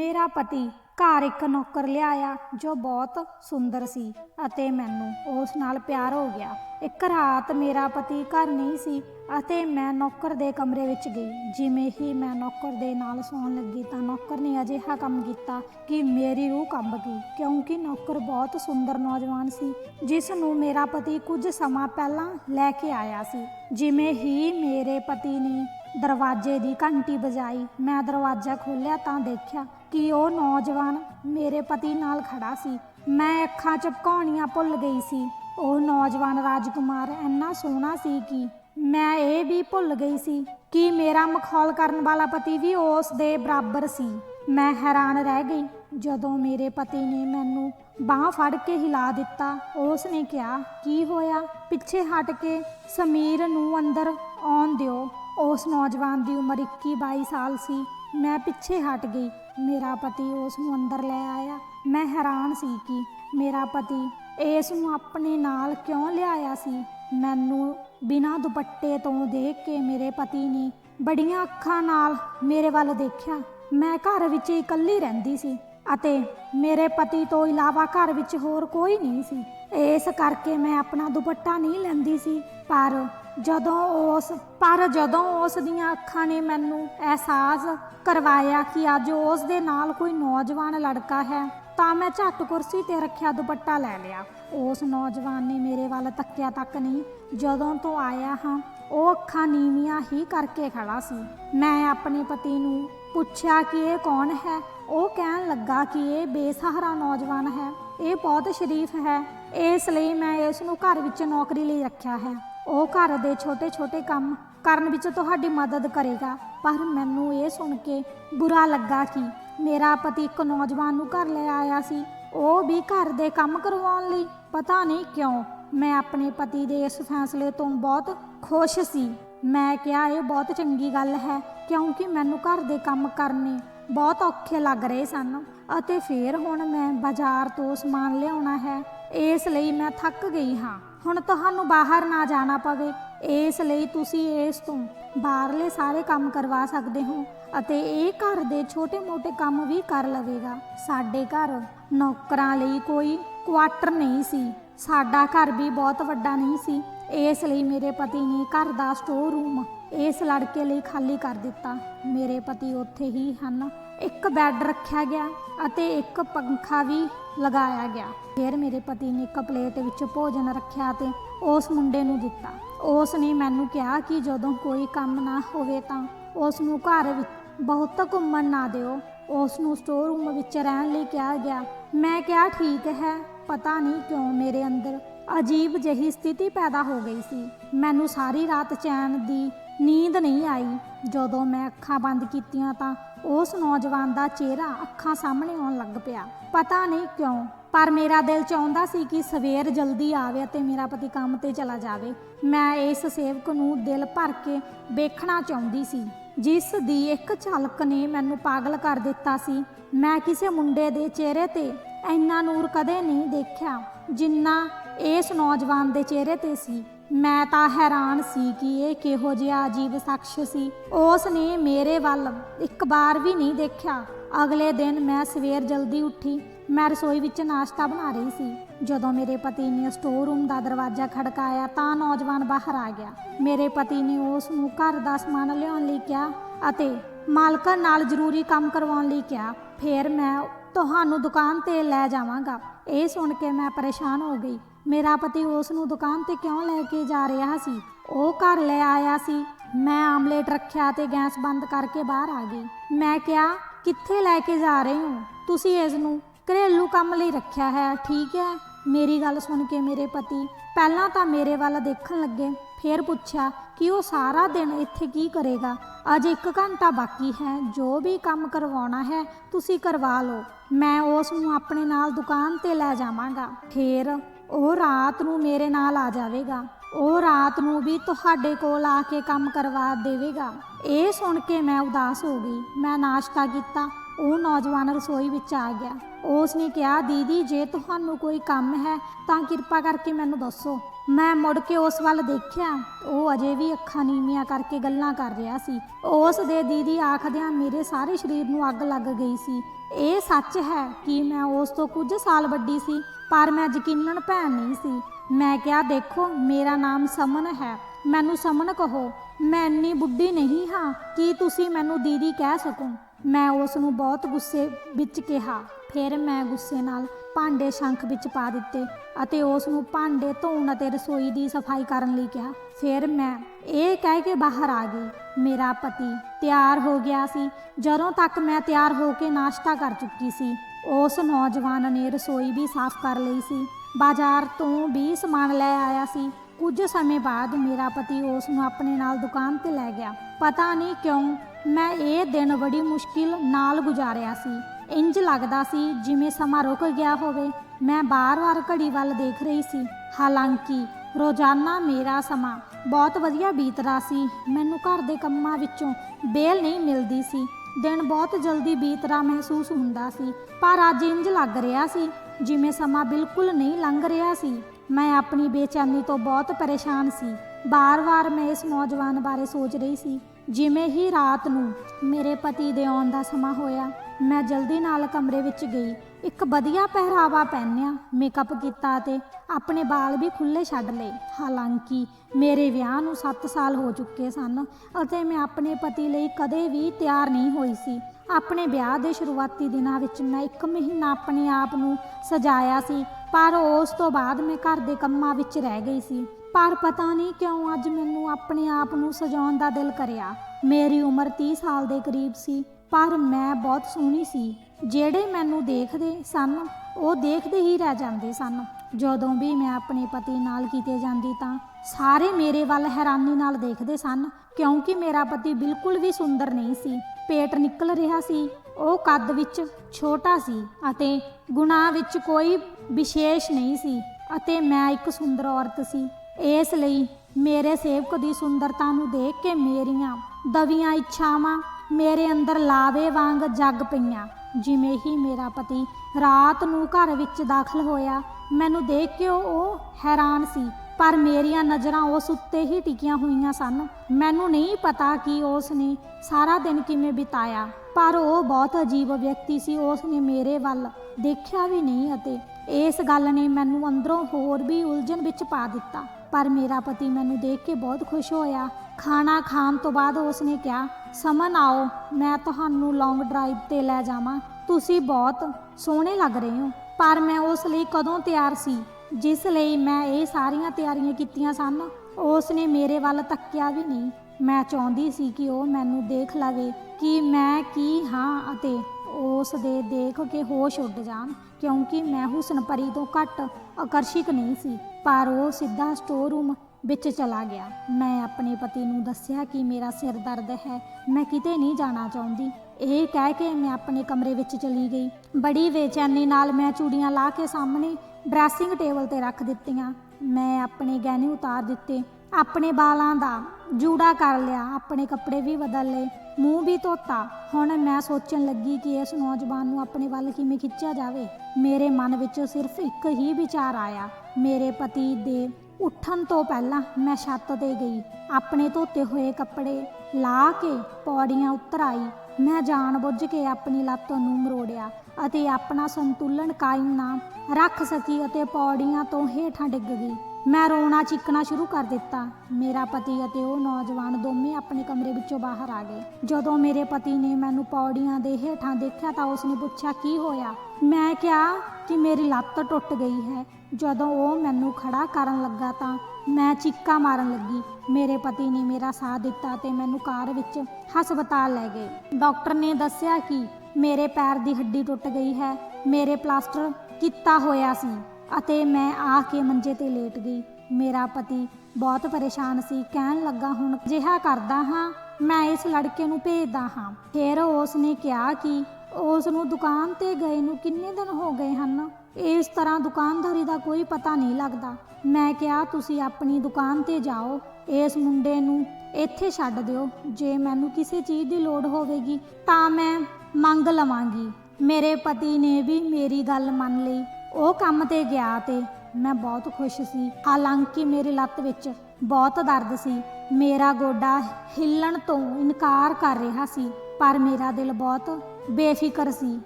ਮੇਰਾ ਪਤੀ ਘਰ ਇੱਕ ਨੌਕਰ ਲਿਆਇਆ ਜੋ ਬਹੁਤ ਸੁੰਦਰ ਸੀ ਅਤੇ ਮੈਨੂੰ ਉਸ ਨਾਲ ਪਿਆਰ ਹੋ ਗਿਆ। ਇੱਕ ਰਾਤ ਮੇਰਾ ਪਤੀ ਘਰ ਨਹੀਂ ਸੀ ਅਤੇ ਮੈਂ ਨੌਕਰ ਦੇ ਕਮਰੇ ਵਿੱਚ ਗਈ। ਜਿਵੇਂ ਹੀ ਮੈਂ ਨੌਕਰ ਦੇ ਨਾਲ ਸੌਣ ਲੱਗੀ ਤਾਂ ਨੌਕਰ ਨੇ ਅਜਿਹਾ ਕੰਮ ਕੀਤਾ ਕਿ ਮੇਰੀ ਰੂਹ ਕੰਬ ਗਈ, ਕਿਉਂਕਿ ਨੌਕਰ ਬਹੁਤ ਸੁੰਦਰ ਨੌਜਵਾਨ ਸੀ, ਜਿਸ ਨੂੰ ਮੇਰਾ ਪਤੀ ਕੁਝ ਸਮਾਂ ਪਹਿਲਾਂ ਲੈ ਕੇ ਆਇਆ ਸੀ। ਜਿਵੇਂ ਹੀ ਮੇਰੇ ਪਤੀ ਨੇ ਦਰਵਾਜ਼ੇ ਦੀ ਘੰਟੀ ਵਜਾਈ, ਮੈਂ ਦਰਵਾਜ਼ਾ ਖੋਲ੍ਹਿਆ ਤਾਂ ਦੇਖਿਆ ਕਿ ਉਹ ਨੌਜਵਾਨ ਮੇਰੇ ਪਤੀ ਨਾਲ ਖੜਾ ਸੀ। ਮੈਂ ਅੱਖਾਂ ਝਪਕਾਉਣੀਆਂ ਭੁੱਲ ਗਈ ਸੀ। ਉਹ ਨੌਜਵਾਨ ਰਾਜਕੁਮਾਰ ਇੰਨਾ ਸੋਹਣਾ ਸੀ ਕਿ ਮੈਂ ਇਹ ਵੀ ਭੁੱਲ ਗਈ ਸੀ ਕਿ ਮੇਰਾ ਮਖੌਲ ਕਰਨ ਵਾਲਾ ਪਤੀ ਵੀ ਉਸ ਦੇ ਬਰਾਬਰ ਸੀ। ਮੈਂ ਹੈਰਾਨ ਰਹਿ ਗਈ ਜਦੋਂ ਮੇਰੇ ਪਤੀ ਨੇ ਮੈਨੂੰ ਬਾਹ ਫੜ ਕੇ ਹਿਲਾ ਦਿੱਤਾ। ਉਸ ਨੇ ਕਿਹਾ, ਕੀ ਹੋਇਆ? ਪਿੱਛੇ ਹਟ ਕੇ ਸਮੀਰ ਨੂੰ ਅੰਦਰ ਆਉਣ ਦਿਓ। ਉਸ ਨੌਜਵਾਨ ਦੀ ਉਮਰ 21-22 ਸਾਲ ਸੀ। ਮੈਂ ਪਿੱਛੇ ਹਟ ਗਈ। ਮੇਰਾ ਪਤੀ ਉਸ ਨੂੰ ਅੰਦਰ ਲੈ ਆਇਆ। ਮੈਂ ਹੈਰਾਨ ਸੀ ਕਿ ਮੇਰਾ ਪਤੀ ਇਸ ਨੂੰ ਆਪਣੇ ਨਾਲ ਕਿਉਂ ਲਿਆਇਆ ਸੀ? ਮੈਨੂੰ ਬਿਨਾਂ ਦੁਪੱਟੇ ਤੋਂ ਦੇਖ ਕੇ ਮੇਰੇ ਪਤੀ ਨੇ ਬੜੀਆਂ ਅੱਖਾਂ ਨਾਲ ਮੇਰੇ ਵੱਲ ਦੇਖਿਆ। ਮੈਂ ਘਰ ਵਿੱਚ ਇਕੱਲੀ ਰਹਿੰਦੀ ਸੀ ਅਤੇ ਮੇਰੇ ਪਤੀ ਤੋਂ ਇਲਾਵਾ ਘਰ ਵਿੱਚ ਹੋਰ ਕੋਈ ਨਹੀਂ ਸੀ। ਇਸ ਕਰਕੇ ਮੈਂ ਆਪਣਾ ਦੁਪੱਟਾ ਨਹੀਂ ਲੈਂਦੀ ਸੀ, ਪਰ ਜਦੋਂ ਉਸ, ਪਰ ਜਦੋਂ ਉਸ ਦੀਆਂ ਅੱਖਾਂ ਨੇ ਮੈਨੂੰ ਅਹਿਸਾਸ ਕਰਵਾਇਆ ਕਿ ਅੱਜ ਉਸ ਦੇ ਨਾਲ ਕੋਈ ਨੌਜਵਾਨ ਲੜਕਾ ਹੈ, ਤਾਂ ਮੈਂ ਝੱਟ ਕੁਰਸੀ ਤੇ ਰੱਖਿਆ ਦੁਪੱਟਾ ਲੈ ਲਿਆ। ਉਸ ਨੌਜਵਾਨ ਨੇ ਮੇਰੇ ਵੱਲ ਤੱਕਿਆ ਤੱਕ ਨਹੀਂ, ਜਦੋਂ ਤੋਂ ਆਇਆ ਹਾਂ, ਉਹ ਅੱਖਾਂ ਨੀਵੀਆਂ ਹੀ ਕਰਕੇ ਖੜਾ ਸੀ। ਮੈਂ ਆਪਣੇ ਪਤੀ ਨੂੰ ਪੁੱਛਿਆ ਕਿ ਇਹ ਕੌਣ ਹੈ? ਉਹ ਕਹਿਣ ਲੱਗਾ ਕਿ ਇਹ ਬੇਸਹਾਰਾ ਨੌਜਵਾਨ ਹੈ, ਇਹ ਬਹੁਤ ਸ਼ਰੀਫ ਹੈ, ਇਸ ਲਈ ਮੈਂ ਇਸ ਨੂੰ ਘਰ ਵਿੱਚ ਨੌਕਰੀ ਲਈ ਰੱਖਿਆ ਹੈ। ਉਹ ਘਰ ਦੇ ਛੋਟੇ-ਛੋਟੇ ਕੰਮ ਕਰਨ ਵਿੱਚ ਤੁਹਾਡੀ ਮਦਦ ਕਰੇਗਾ। ਪਰ ਮੈਨੂੰ ਇਹ ਸੁਣ ਕੇ ਬੁਰਾ ਲੱਗਾ ਕਿ ਮੇਰਾ ਪਤੀ ਇੱਕ ਨੌਜਵਾਨ ਨੂੰ ਘਰ ਲੈ ਆਇਆ ਸੀ। ਉਹ ਵੀ ਘਰ ਦੇ ਕੰਮ ਕਰਵਾਉਣ ਲਈ। ਪਤਾ ਨਹੀਂ ਕਿਉਂ ਮੈਂ ਆਪਣੇ ਪਤੀ ਦੇ ਇਸ ਫੈਸਲੇ ਤੋਂ ਬਹੁਤ ਖੁਸ਼ ਸੀ। ਮੈਂ ਕਿਹਾ, ਇਹ ਬਹੁਤ ਚੰਗੀ ਗੱਲ ਹੈ ਕਿਉਂਕਿ ਮੈਨੂੰ ਘਰ ਦੇ ਕੰਮ ਕਰਨੇ ਬਹੁਤ ਔਖੇ ਲੱਗ ਰਹੇ ਸਨ। ਅਤੇ ਫਿਰ ਹੁਣ ਮੈਂ ਬਾਜ਼ਾਰ ਤੋਂ ਸਮਾਨ ਲਿਆਉਣਾ ਹੈ। ਇਸ ਲਈ ਮੈਂ ਥੱਕ ਗਈ ਹਾਂ। ਹੁਣ ਤੁਹਾਨੂੰ ਬਾਹਰ ਨਾ ਜਾਣਾ ਪਵੇ। ਇਸ ਲਈ ਤੁਸੀਂ ਇਸ ਤੋਂ ਬਾਹਰਲੇ ਸਾਰੇ ਕੰਮ ਕਰਵਾ ਸਕਦੇ ਹੋ ਅਤੇ ਇਹ ਘਰ ਦੇ ਛੋਟੇ-ਮੋਟੇ ਕੰਮ ਵੀ ਕਰ ਲਵੇਗਾ। ਸਾਡੇ ਘਰ ਨੌਕਰਾਂ ਲਈ ਕੋਈ ਕੁਆਟਰ ਨਹੀਂ ਸੀ। ਸਾਡਾ ਘਰ ਵੀ ਬਹੁਤ ਵੱਡਾ ਨਹੀਂ ਸੀ। ਇਸ ਲਈ ਮੇਰੇ ਪਤੀ ਨੇ ਘਰ ਦਾ ਸਟੋਰ ਰੂਮ ਇਸ ਲੜਕੇ ਲਈ ਖਾਲੀ ਕਰ ਦਿੱਤਾ। ਮੇਰੇ ਪਤੀ ਉੱਥੇ ਹੀ ਹਨ। ਇੱਕ ਬੈੱਡ ਰੱਖਿਆ ਗਿਆ ਅਤੇ ਇੱਕ ਪੰਖਾ ਵੀ ਲਗਾਇਆ ਗਿਆ। ਫਿਰ ਮੇਰੇ ਪਤੀ ਨੇ ਇੱਕ ਪਲੇਟ ਵਿੱਚ ਭੋਜਨ ਰੱਖਿਆ ਤੇ ਉਸ ਮੁੰਡੇ ਨੂੰ ਦਿੱਤਾ। ਉਸ ਨੇ ਮੈਨੂੰ ਕਿਹਾ ਕਿ ਜਦੋਂ ਕੋਈ ਕੰਮ ਨਾ ਹੋਵੇ ਤਾਂ ਉਸ ਨੂੰ ਘਰ ਵਿੱਚ ਬਹੁਤ ਘੁੰਮਣ ਨਾ ਦਿਓ। ਉਸ ਨੂੰ ਸਟੋਰ ਰੂਮ ਵਿੱਚ ਰਹਿਣ ਲਈ ਕਿਹਾ ਗਿਆ। ਮੈਂ ਕਿਹਾ, ਠੀਕ ਹੈ। ਪਤਾ ਨਹੀਂ ਕਿਉਂ ਮੇਰੇ ਅੰਦਰ ਅਜੀਬ ਜਿਹੀ ਸਥਿਤੀ ਪੈਦਾ ਹੋ ਗਈ ਸੀ। ਮੈਨੂੰ ਸਾਰੀ ਰਾਤ ਚੈਨ ਦੀ ਨੀਂਦ ਨਹੀਂ ਆਈ। ਜਦੋਂ ਮੈਂ ਅੱਖਾਂ ਬੰਦ ਕੀਤੀਆਂ ਤਾਂ ਉਸ ਨੌਜਵਾਨ ਦਾ ਚਿਹਰਾ ਅੱਖਾਂ ਸਾਹਮਣੇ ਆਉਣ ਲੱਗ ਪਿਆ। ਪਤਾ ਨਹੀਂ ਕਿਉਂ, ਪਰ ਮੇਰਾ ਦਿਲ ਚਾਹੁੰਦਾ ਸੀ ਕਿ ਸਵੇਰ ਜਲਦੀ ਆਵੇ ਅਤੇ ਮੇਰਾ ਪਤੀ ਕੰਮ ਤੇ ਚਲਾ ਜਾਵੇ। ਮੈਂ ਇਸ ਸੇਵਕ ਨੂੰ ਦਿਲ ਭਰ ਕੇ ਵੇਖਣਾ ਚਾਹੁੰਦੀ ਸੀ, ਜਿਸ ਦੀ ਇੱਕ ਝਲਕ ਨੇ ਮੈਨੂੰ ਪਾਗਲ ਕਰ ਦਿੱਤਾ ਸੀ। ਮੈਂ ਕਿਸੇ ਮੁੰਡੇ ਦੇ ਚਿਹਰੇ ਤੇ ਇੰਨਾ ਨੂਰ ਕਦੇ ਨਹੀਂ ਦੇਖਿਆ, ਜਿੰਨਾ ਇਸ ਨੌਜਵਾਨ ਦੇ ਚਿਹਰੇ ਤੇ ਸੀ। ਮੈਂ ਤਾਂ ਹੈਰਾਨ ਸੀ ਕਿ ਇਹ ਕਿਹੋ ਜਿਹਾ ਅਜੀਬ ਸ਼ਖਸ ਸੀ। ਉਸ ਨੇ ਮੇਰੇ ਵੱਲ ਇੱਕ ਵਾਰ ਵੀ ਨਹੀਂ ਦੇਖਿਆ। ਅਗਲੇ ਦਿਨ ਮੈਂ ਸਵੇਰ ਜਲਦੀ ਉੱਠੀ। ਮੈਂ ਰਸੋਈ ਵਿੱਚ ਨਾਸ਼ਤਾ ਬਣਾ ਰਹੀ ਸੀ। ਜਦੋਂ ਮੇਰੇ ਪਤੀ ਨੇ ਸਟੋਰ ਰੂਮ ਦਾ ਦਰਵਾਜ਼ਾ ਖੜਕਾਇਆ ਤਾਂ ਨੌਜਵਾਨ ਬਾਹਰ ਆ ਗਿਆ। ਮੇਰੇ ਪਤੀ ਨੇ ਉਸ ਨੂੰ ਘਰ ਦਾ ਸਮਾਨ ਲਿਆਉਣ ਲਈ ਕਿਹਾ ਅਤੇ ਮਾਲਕਨ ਨਾਲ ਜ਼ਰੂਰੀ ਕੰਮ ਕਰਵਾਉਣ ਲਈ ਕਿਹਾ, ਫਿਰ ਮੈਂ ਤੁਹਾਨੂੰ ਦੁਕਾਨ ਤੇ ਲੈ ਜਾਵਾਂਗਾ। ਇਹ ਸੁਣ ਕੇ ਮੈਂ ਪਰੇਸ਼ਾਨ ਹੋ ਗਈ। ਮੇਰਾ ਪਤੀ ਉਸ ਨੂੰ ਦੁਕਾਨ ਤੇ ਕਿਉਂ ਲੈ ਕੇ ਜਾ ਰਿਹਾ ਸੀ? ਉਹ ਘਰ ਲੈ ਆਇਆ ਸੀ। ਮੈਂ ਆਮਲੇਟ ਰੱਖਿਆ ਤੇ ਗੈਸ ਬੰਦ ਕਰਕੇ ਬਾਹਰ ਆ ਗਈ। ਮੈਂ ਕਿਹਾ, ਕਿੱਥੇ ਲੈ ਕੇ ਜਾ ਰਹੇ ਹੋ? ਤੁਸੀਂ ਇਸ ਨੂੰ ਘਰੇਲੂ ਕੰਮ ਲਈ ਰੱਖਿਆ ਹੈ, ਠੀਕ ਹੈ? ਮੇਰੀ ਗੱਲ ਸੁਣ ਕੇ ਮੇਰੇ ਪਤੀ ਪਹਿਲਾਂ ਤਾਂ ਮੇਰੇ ਵੱਲ ਦੇਖਣ ਲੱਗੇ। ਫਿਰ ਪੁੱਛਿਆ ਕਿ ਉਹ ਸਾਰਾ ਦਿਨ ਇੱਥੇ ਕੀ ਕਰੇਗਾ? ਅਜੇ 1 ਘੰਟਾ ਬਾਕੀ ਹੈ। ਜੋ ਵੀ ਕੰਮ ਕਰਵਾਉਣਾ ਹੈ, ਤੁਸੀਂ ਕਰਵਾ ਲਓ। ਮੈਂ ਉਸ ਨੂੰ ਆਪਣੇ ਨਾਲ ਦੁਕਾਨ ਤੇ ਲੈ ਜਾਵਾਂਗਾ। ਫੇਰ ਉਹ ਰਾਤ ਨੂੰ ਮੇਰੇ ਨਾਲ ਆ ਜਾਵੇਗਾ। ਉਹ ਰਾਤ ਨੂੰ ਵੀ ਤੁਹਾਡੇ ਕੋਲ ਆ ਕੇ ਕੰਮ ਕਰਵਾ ਦੇਵੇਗਾ। ਇਹ ਸੁਣ ਕੇ ਮੈਂ ਉਦਾਸ ਹੋ ਗਈ। ਮੈਂ ਨਾਸ਼ਤਾ ਕੀਤਾ। ਉਹ ਨੌਜਵਾਨ ਰਸੋਈ ਵਿੱਚ ਆ ਗਿਆ। ਉਸ ਨੇ ਕਿਹਾ, ਦੀਦੀ, ਜੇ ਤੁਹਾਨੂੰ ਕੋਈ ਕੰਮ ਹੈ ਤਾਂ ਕਿਰਪਾ ਕਰਕੇ ਮੈਨੂੰ ਦੱਸੋ। ਮੈਂ ਮੁੜ ਕੇ ਉਸ ਵੱਲ ਦੇਖਿਆ, ਉਹ ਅਜੇ ਵੀ ਅੱਖਾਂ ਨੀਵੀਆਂ ਕਰਕੇ ਗੱਲਾਂ ਕਰ ਰਿਹਾ ਸੀ। ਉਸ ਦੇ ਦੀਦੀ ਆਖਦਿਆਂ ਮੇਰੇ ਸਾਰੇ ਸਰੀਰ ਨੂੰ ਅੱਗ ਲੱਗ ਗਈ ਸੀ। ਇਹ ਸੱਚ ਹੈ ਕਿ ਮੈਂ ਉਸ ਤੋਂ ਕੁਝ ਸਾਲ ਵੱਡੀ ਸੀ, ਪਰ ਮੈਂ ਯਕੀਨਨ ਭੈਣ ਨਹੀਂ ਸੀ। ਮੈਂ ਕਿਹਾ, ਦੇਖੋ, ਮੇਰਾ ਨਾਮ ਸਮਨ ਹੈ। ਮੈਨੂੰ ਸਮਨ ਕਹੋ, ਮੈਂ ਇੰਨੀ ਬੁੱਢੀ ਨਹੀਂ ਹਾਂ ਕਿ ਤੁਸੀਂ ਮੈਨੂੰ ਦੀਦੀ ਕਹਿ ਸਕੋ। ਮੈਂ ਉਸ ਨੂੰ ਬਹੁਤ ਗੁੱਸੇ ਵਿੱਚ ਕਿਹਾ। ਫਿਰ ਮੈਂ ਗੁੱਸੇ ਨਾਲ ਭਾਂਡੇ ਸ਼ੰਖ ਵਿੱਚ ਪਾ ਦਿੱਤੇ ਅਤੇ ਉਸ ਨੂੰ ਭਾਂਡੇ ਧੋਣ ਅਤੇ ਰਸੋਈ ਦੀ ਸਫ਼ਾਈ ਕਰਨ ਲਈ ਕਿਹਾ। ਫਿਰ ਮੈਂ ਇਹ ਕਹਿ ਕੇ ਬਾਹਰ ਆ ਗਈ। ਮੇਰਾ ਪਤੀ ਤਿਆਰ ਹੋ ਗਿਆ ਸੀ। ਜਦੋਂ ਤੱਕ ਮੈਂ ਤਿਆਰ ਹੋ ਕੇ ਨਾਸ਼ਤਾ ਕਰ ਚੁੱਕੀ ਸੀ, ਉਸ ਨੌਜਵਾਨ ਨੇ ਰਸੋਈ ਵੀ ਸਾਫ਼ ਕਰ ਲਈ ਸੀ। ਬਾਜ਼ਾਰ ਤੋਂ ਵੀ ਸਮਾਨ ਲੈ ਆਇਆ ਸੀ। ਕੁਝ ਸਮੇਂ ਬਾਅਦ ਮੇਰਾ ਪਤੀ ਉਸ ਨੂੰ ਆਪਣੇ ਨਾਲ ਦੁਕਾਨ ਤੇ ਲੈ ਗਿਆ। ਪਤਾ ਨਹੀਂ ਕਿਉਂ ਮੈਂ ਇਹ ਦਿਨ ਬੜੀ ਮੁਸ਼ਕਿਲ ਨਾਲ ਗੁਜ਼ਾਰਿਆ ਸੀ। ਇੰਜ ਲੱਗਦਾ ਸੀ ਜਿਵੇਂ ਸਮਾਂ ਰੁਕ ਗਿਆ ਹੋਵੇ। ਮੈਂ ਬਾਰ-ਬਾਰ ਘੜੀ ਵੱਲ ਦੇਖ ਰਹੀ ਸੀ। ਹਾਲਾਂਕਿ ਰੋਜ਼ਾਨਾ ਮੇਰਾ ਸਮਾਂ ਬਹੁਤ ਵਧੀਆ ਬੀਤਦਾ ਸੀ। ਮੈਨੂੰ ਘਰ ਦੇ ਕੰਮਾਂ ਵਿੱਚੋਂ ਬੇਲ ਨਹੀਂ ਮਿਲਦੀ ਸੀ। ਦਿਨ ਬਹੁਤ ਜਲਦੀ ਬੀਤਦਾ ਮਹਿਸੂਸ ਹੁੰਦਾ ਸੀ। ਪਰ ਅੱਜ ਇੰਜ ਲੱਗ ਰਿਹਾ ਸੀ ਜਿਵੇਂ ਸਮਾਂ ਬਿਲਕੁਲ ਨਹੀਂ ਲੰਘ ਰਿਹਾ ਸੀ। ਮੈਂ ਆਪਣੀ ਬੇਚੈਨੀ ਤੋਂ ਬਹੁਤ ਪਰੇਸ਼ਾਨ ਸੀ। ਬਾਰ-ਬਾਰ ਮੈਂ ਇਸ ਨੌਜਵਾਨ ਬਾਰੇ ਸੋਚ ਰਹੀ ਸੀ। ਜਿਵੇਂ ਹੀ ਰਾਤ ਨੂੰ ਮੇਰੇ ਪਤੀ ਦੇ ਆਉਣ ਦਾ ਸਮਾਂ ਹੋਇਆ ਮੈਂ ਜਲਦੀ ਨਾਲ ਕਮਰੇ ਵਿੱਚ ਗਈ। ਇੱਕ ਵਧੀਆ ਪਹਿਰਾਵਾ ਪਹਿਨਿਆ ਮੇਕਅਪ ਕੀਤਾ ਤੇ ਆਪਣੇ ਵਾਲ ਵੀ ਖੁੱਲੇ ਛੱਡ ਲਏ। ਹਾਲਾਂਕਿ ਮੇਰੇ ਵਿਆਹ ਨੂੰ 7 ਸਾਲ ਹੋ ਚੁੱਕੇ ਸਨ ਅਤੇ ਮੈਂ ਆਪਣੇ ਪਤੀ ਲਈ ਕਦੇ ਵੀ ਤਿਆਰ ਨਹੀਂ ਹੋਈ ਸੀ। ਆਪਣੇ ਵਿਆਹ ਦੇ ਸ਼ੁਰੂਆਤੀ ਦਿਨਾਂ ਵਿੱਚ ਮੈਂ ਇੱਕ ਮਹੀਨਾ ਆਪਣੇ ਆਪ ਨੂੰ ਸਜਾਇਆ ਸੀ, ਪਰ ਉਸ ਤੋਂ ਬਾਅਦ ਮੈਂ ਘਰ ਦੇ ਕੰਮਾਂ ਵਿੱਚ ਰਹਿ ਗਈ ਸੀ। ਪਰ ਪਤਾ ਨਹੀਂ ਕਿਉਂ ਅੱਜ ਮੈਨੂੰ ਆਪਣੇ ਆਪ ਨੂੰ ਸਜਾਉਣ ਦਾ ਦਿਲ ਕਰਿਆ। ਮੇਰੀ ਉਮਰ 30 ਸਾਲ ਦੇ ਕਰੀਬ ਸੀ। ਪਰ ਮੈਂ ਬਹੁਤ ਸੋਹਣੀ ਸੀ। ਜਿਹੜੇ ਮੈਨੂੰ ਦੇਖਦੇ ਸਨ, ਉਹ ਦੇਖਦੇ ਹੀ ਰਹਿ ਜਾਂਦੇ ਸਨ। ਜਦੋਂ ਵੀ ਮੈਂ ਆਪਣੇ ਪਤੀ ਨਾਲ ਕਿਤੇ ਜਾਂਦੀ ਤਾਂ ਸਾਰੇ ਮੇਰੇ ਵੱਲ ਹੈਰਾਨੀ ਨਾਲ ਦੇਖਦੇ ਸਨ, ਕਿਉਂਕਿ ਮੇਰਾ ਪਤੀ ਬਿਲਕੁਲ ਵੀ ਸੁੰਦਰ ਨਹੀਂ ਸੀ। ਪੇਟ ਨਿਕਲ ਰਿਹਾ ਸੀ, ਉਹ ਕੱਦ ਵਿੱਚ ਛੋਟਾ ਸੀ ਅਤੇ ਗੁਣਾਂ ਵਿੱਚ ਕੋਈ ਵਿਸ਼ੇਸ਼ ਨਹੀਂ ਸੀ ਅਤੇ ਮੈਂ ਇੱਕ ਸੁੰਦਰ ਔਰਤ ਸੀ। ਇਸ ਲਈ ਮੇਰੇ ਸੇਵਕ ਦੀ ਸੁੰਦਰਤਾ ਨੂੰ ਦੇਖ ਕੇ ਮੇਰੀਆਂ ਦਵੀਆਂ ਇੱਛਾਵਾਂ ਮੇਰੇ ਅੰਦਰ ਲਾਵੇ ਵਾਂਗ ਜਗ ਪਈਆਂ। ਜਿਵੇਂ ਹੀ ਮੇਰਾ ਪਤੀ ਰਾਤ ਨੂੰ ਘਰ ਵਿੱਚ ਦਾਖਲ ਹੋਇਆ, ਮੈਨੂੰ ਦੇਖ ਕੇ ਉਹ- ਹੈਰਾਨ ਸੀ। ਪਰ ਮੇਰੀਆਂ ਨਜ਼ਰਾਂ ਉਸ ਉੱਤੇ ਹੀ ਟਿਕੀਆਂ ਹੋਈਆਂ ਸਨ। ਮੈਨੂੰ ਨਹੀਂ ਪਤਾ ਕਿ ਉਸ ਨੇ ਸਾਰਾ ਦਿਨ ਕਿਵੇਂ ਬਿਤਾਇਆ। ਪਰ ਉਹ ਬਹੁਤ ਅਜੀਬ ਵਿਅਕਤੀ ਸੀ। ਉਸ ਨੇ ਮੇਰੇ ਵੱਲ ਦੇਖਿਆ ਵੀ ਨਹੀਂ ਅਤੇ ਇਸ ਗੱਲ ਨੇ ਮੈਨੂੰ ਅੰਦਰੋਂ ਹੋਰ ਵੀ ਉਲਝਣ ਵਿੱਚ ਪਾ ਦਿੱਤਾ। ਪਰ ਮੇਰਾ ਪਤੀ ਮੈਨੂੰ ਦੇਖ ਕੇ ਬਹੁਤ ਖੁਸ਼ ਹੋਇਆ ਖਾਣਾ ਖਾਣ ਤੋਂ ਬਾਅਦ ਉਸ ਨੇ ਕਿਹਾ, ਸਮਨ ਆਓ, ਮੈਂ ਤੁਹਾਨੂੰ ਲੌਂਗ ਡਰਾਈਵ ਤੇ ਲੈ ਜਾਵਾਂ। ਤੁਸੀਂ ਬਹੁਤ ਸੋਹਣੇ ਲੱਗ ਰਹੇ ਹੋ, ਪਰ ਮੈਂ ਉਸ ਲਈ ਕਦੋਂ ਤਿਆਰ ਸੀ? ਜਿਸ ਲਈ ਮੈਂ ਇਹ ਸਾਰੀਆਂ ਤਿਆਰੀਆਂ ਕੀਤੀਆਂ ਸਨ ਉਸ ਨੇ ਮੇਰੇ ਵੱਲ ਤੱਕਿਆ ਵੀ ਨਹੀਂ। ਮੈਂ ਚਾਹੁੰਦੀ ਸੀ ਕਿ ਉਹ ਮੈਨੂੰ ਦੇਖ ਲਵੇ ਕਿ ਮੈਂ ਕੀ ਹਾਂ ਅਤੇ ਉਸ ਦੇ ਦੇਖ ਕੇ ਹੋਸ਼ ਉੱਡ ਜਾਣ, ਕਿਉਂਕਿ ਮੈਂ ਹੁਸਨ ਪਰੀ ਤੋਂ ਘੱਟ ਆਕਰਸ਼ਿਤ ਨਹੀਂ ਸੀ, ਪਰ ਉਹ ਸਿੱਧਾ ਸਟੋਰ ਰੂਮ ਵਿੱਚ ਚਲਾ ਗਿਆ। ਮੈਂ ਆਪਣੇ ਪਤੀ ਨੂੰ ਦੱਸਿਆ ਕਿ ਮੇਰਾ ਸਿਰ ਦਰਦ ਹੈ। ਮੈਂ ਕਿਤੇ ਨਹੀਂ ਜਾਣਾ ਚਾਹੁੰਦੀ। ਇਹ ਕਹਿ ਕੇ ਮੈਂ ਆਪਣੇ ਕਮਰੇ ਵਿੱਚ ਚਲੀ ਗਈ। ਬੜੀ ਬੇਚੈਨੀ ਨਾਲ ਮੈਂ ਚੂੜੀਆਂ ਲਾ ਕੇ ਸਾਹਮਣੇ ਡਰੈਸਿੰਗ ਟੇਬਲ ਤੇ ਰੱਖ ਦਿੱਤੀਆਂ। ਮੈਂ ਆਪਣੇ ਗਹਿਣੇ ਉਤਾਰ ਦਿੱਤੇ। ਆਪਣੇ ਬਾਲਾਂ ਦਾ ਜੂੜਾ ਕਰ ਲਿਆ। ਆਪਣੇ ਕੱਪੜੇ ਵੀ ਬਦਲ ਲਏ। ਮੂੰਹ ਵੀ ਧੋਤਾ। ਹੁਣ ਮੈਂ ਸੋਚਣ ਲੱਗੀ ਕਿ ਇਸ ਨੌਜਵਾਨ ਨੂੰ ਆਪਣੇ ਵੱਲ ਕਿਵੇਂ ਖਿੱਚਿਆ ਜਾਵੇ। ਮੇਰੇ ਮਨ ਵਿੱਚ ਸਿਰਫ ਇੱਕ ਹੀ ਵਿਚਾਰ ਆਇਆ। ਮੇਰੇ ਪਤੀ ਦੇ ਉੱਠਣ ਤੋਂ ਪਹਿਲਾਂ ਮੈਂ ਛੱਤ ਤੇ ਗਈ। ਆਪਣੇ ਧੋਤੇ ਹੋਏ ਕੱਪੜੇ ਲਾ ਕੇ ਪੌੜੀਆਂ ਉੱਤਰ ਆਈ। ਮੈਂ ਜਾਣਬੁੱਝ ਕੇ ਆਪਣੀ ਲੱਤ ਨੂੰ ਮਰੋੜਿਆ ਅਤੇ ਆਪਣਾ ਸੰਤੁਲਨ ਕਾਇਮ ਨਾ ਰੱਖ ਸਕੀ ਅਤੇ ਪੌੜੀਆਂ ਤੋਂ ਹੇਠਾਂ ਡਿੱਗ ਗਈ। ਮੈਂ ਰੋਣਾ ਚੀਕਣਾ ਸ਼ੁਰੂ ਕਰ ਦਿੱਤਾ। ਮੇਰਾ ਪਤੀ ਅਤੇ ਉਹ ਨੌਜਵਾਨ ਦੋਵੇਂ ਆਪਣੇ ਕਮਰੇ ਵਿੱਚੋਂ ਬਾਹਰ ਆ ਗਏ। ਜਦੋਂ ਮੇਰੇ ਪਤੀ ਨੇ ਮੈਨੂੰ ਪੌੜੀਆਂ ਦੇ ਹੇਠਾਂ ਦੇਖਿਆ ਤਾਂ ਉਸਨੇ ਪੁੱਛਿਆ, ਕੀ ਹੋਇਆ? ਮੈਂ ਕਿਹਾ ਕਿ ਮੇਰੀ ਲੱਤ ਟੁੱਟ ਗਈ ਹੈ। ਜਦੋਂ ਉਹ ਮੈਨੂੰ ਖੜਾ ਕਰਨ ਲੱਗਾ ਤਾਂ ਮੈਂ ਚੀਕਾਂ ਮਾਰਨ ਲੱਗੀ। ਮੇਰੇ ਪਤੀ ਨੇ ਮੇਰਾ ਸਾਥ ਦਿੱਤਾ ਤੇ ਮੈਨੂੰ ਕਾਰ ਵਿੱਚ ਹਸਪਤਾਲ ਲੈ ਗਏ। ਡਾਕਟਰ ਨੇ ਦੱਸਿਆ ਕਿ ਮੇਰੇ ਪੈਰ ਦੀ ਹੱਡੀ ਟੁੱਟ ਗਈ ਹੈ। ਮੇਰੇ ਪਲਾਸਟਰ ਕੀਤਾ ਹੋਇਆ ਸੀ। ਅਤੇ ਮੈਂ ਆ ਕੇ ਮੰਜੇ ਤੇ ਲੇਟ ਗਈ। ਮੇਰਾ ਪਤੀ ਬਹੁਤ ਪਰੇਸ਼ਾਨ ਸੀ। ਕਹਿਣ ਲੱਗਾ, ਹੁਣ ਜਿਹਾ ਕਰਦਾ ਹਾਂ, ਮੈਂ ਇਸ ਲੜਕੇ ਨੂੰ ਭੇਜਦਾ ਹਾਂ। ਫਿਰ ਉਸ ਨੇ ਕਿਹਾ ਕਿ ਉਸ ਨੂੰ ਦੁਕਾਨ ਤੇ ਗਏ ਨੂੰ ਕਿੰਨੇ ਦਿਨ ਹੋ ਗਏ ਹਨ? ਇਸ ਤਰ੍ਹਾਂ ਦੁਕਾਨਦਾਰੀ ਦਾ ਕੋਈ ਪਤਾ ਨਹੀਂ ਲੱਗਦਾ। ਮੈਂ ਕਿਹਾ, ਤੁਸੀਂ ਆਪਣੀ ਦੁਕਾਨ ਤੇ ਜਾਓ। ਇਸ ਮੁੰਡੇ ਨੂੰ ਇੱਥੇ ਛੱਡ ਦਿਓ। ਜੇ ਮੈਨੂੰ ਕਿਸੇ ਚੀਜ਼ ਦੀ ਲੋੜ ਹੋਵੇਗੀ ਤਾਂ ਮੈਂ ਮੰਗ ਲਵਾਂਗੀ। ਮੇਰੇ ਪਤੀ ਨੇ ਵੀ ਮੇਰੀ ਗੱਲ ਮੰਨ ਲਈ। ਉਹ ਕੰਮ ਤੇ ਗਿਆ ਤੇ ਮੈਂ ਬਹੁਤ ਖੁਸ਼ ਸੀ। ਹਾਲਾਂਕਿ ਮੇਰੀ ਲੱਤ ਵਿੱਚ ਬਹੁਤ ਦਰਦ ਸੀ। ਮੇਰਾ ਗੋਡਾ ਹਿੱਲਣ ਤੋਂ ਇਨਕਾਰ ਕਰ ਰਿਹਾ ਸੀ, ਪਰ ਮੇਰਾ ਦਿਲ ਬਹੁਤ ਬੇਫਿਕਰ ਸੀ,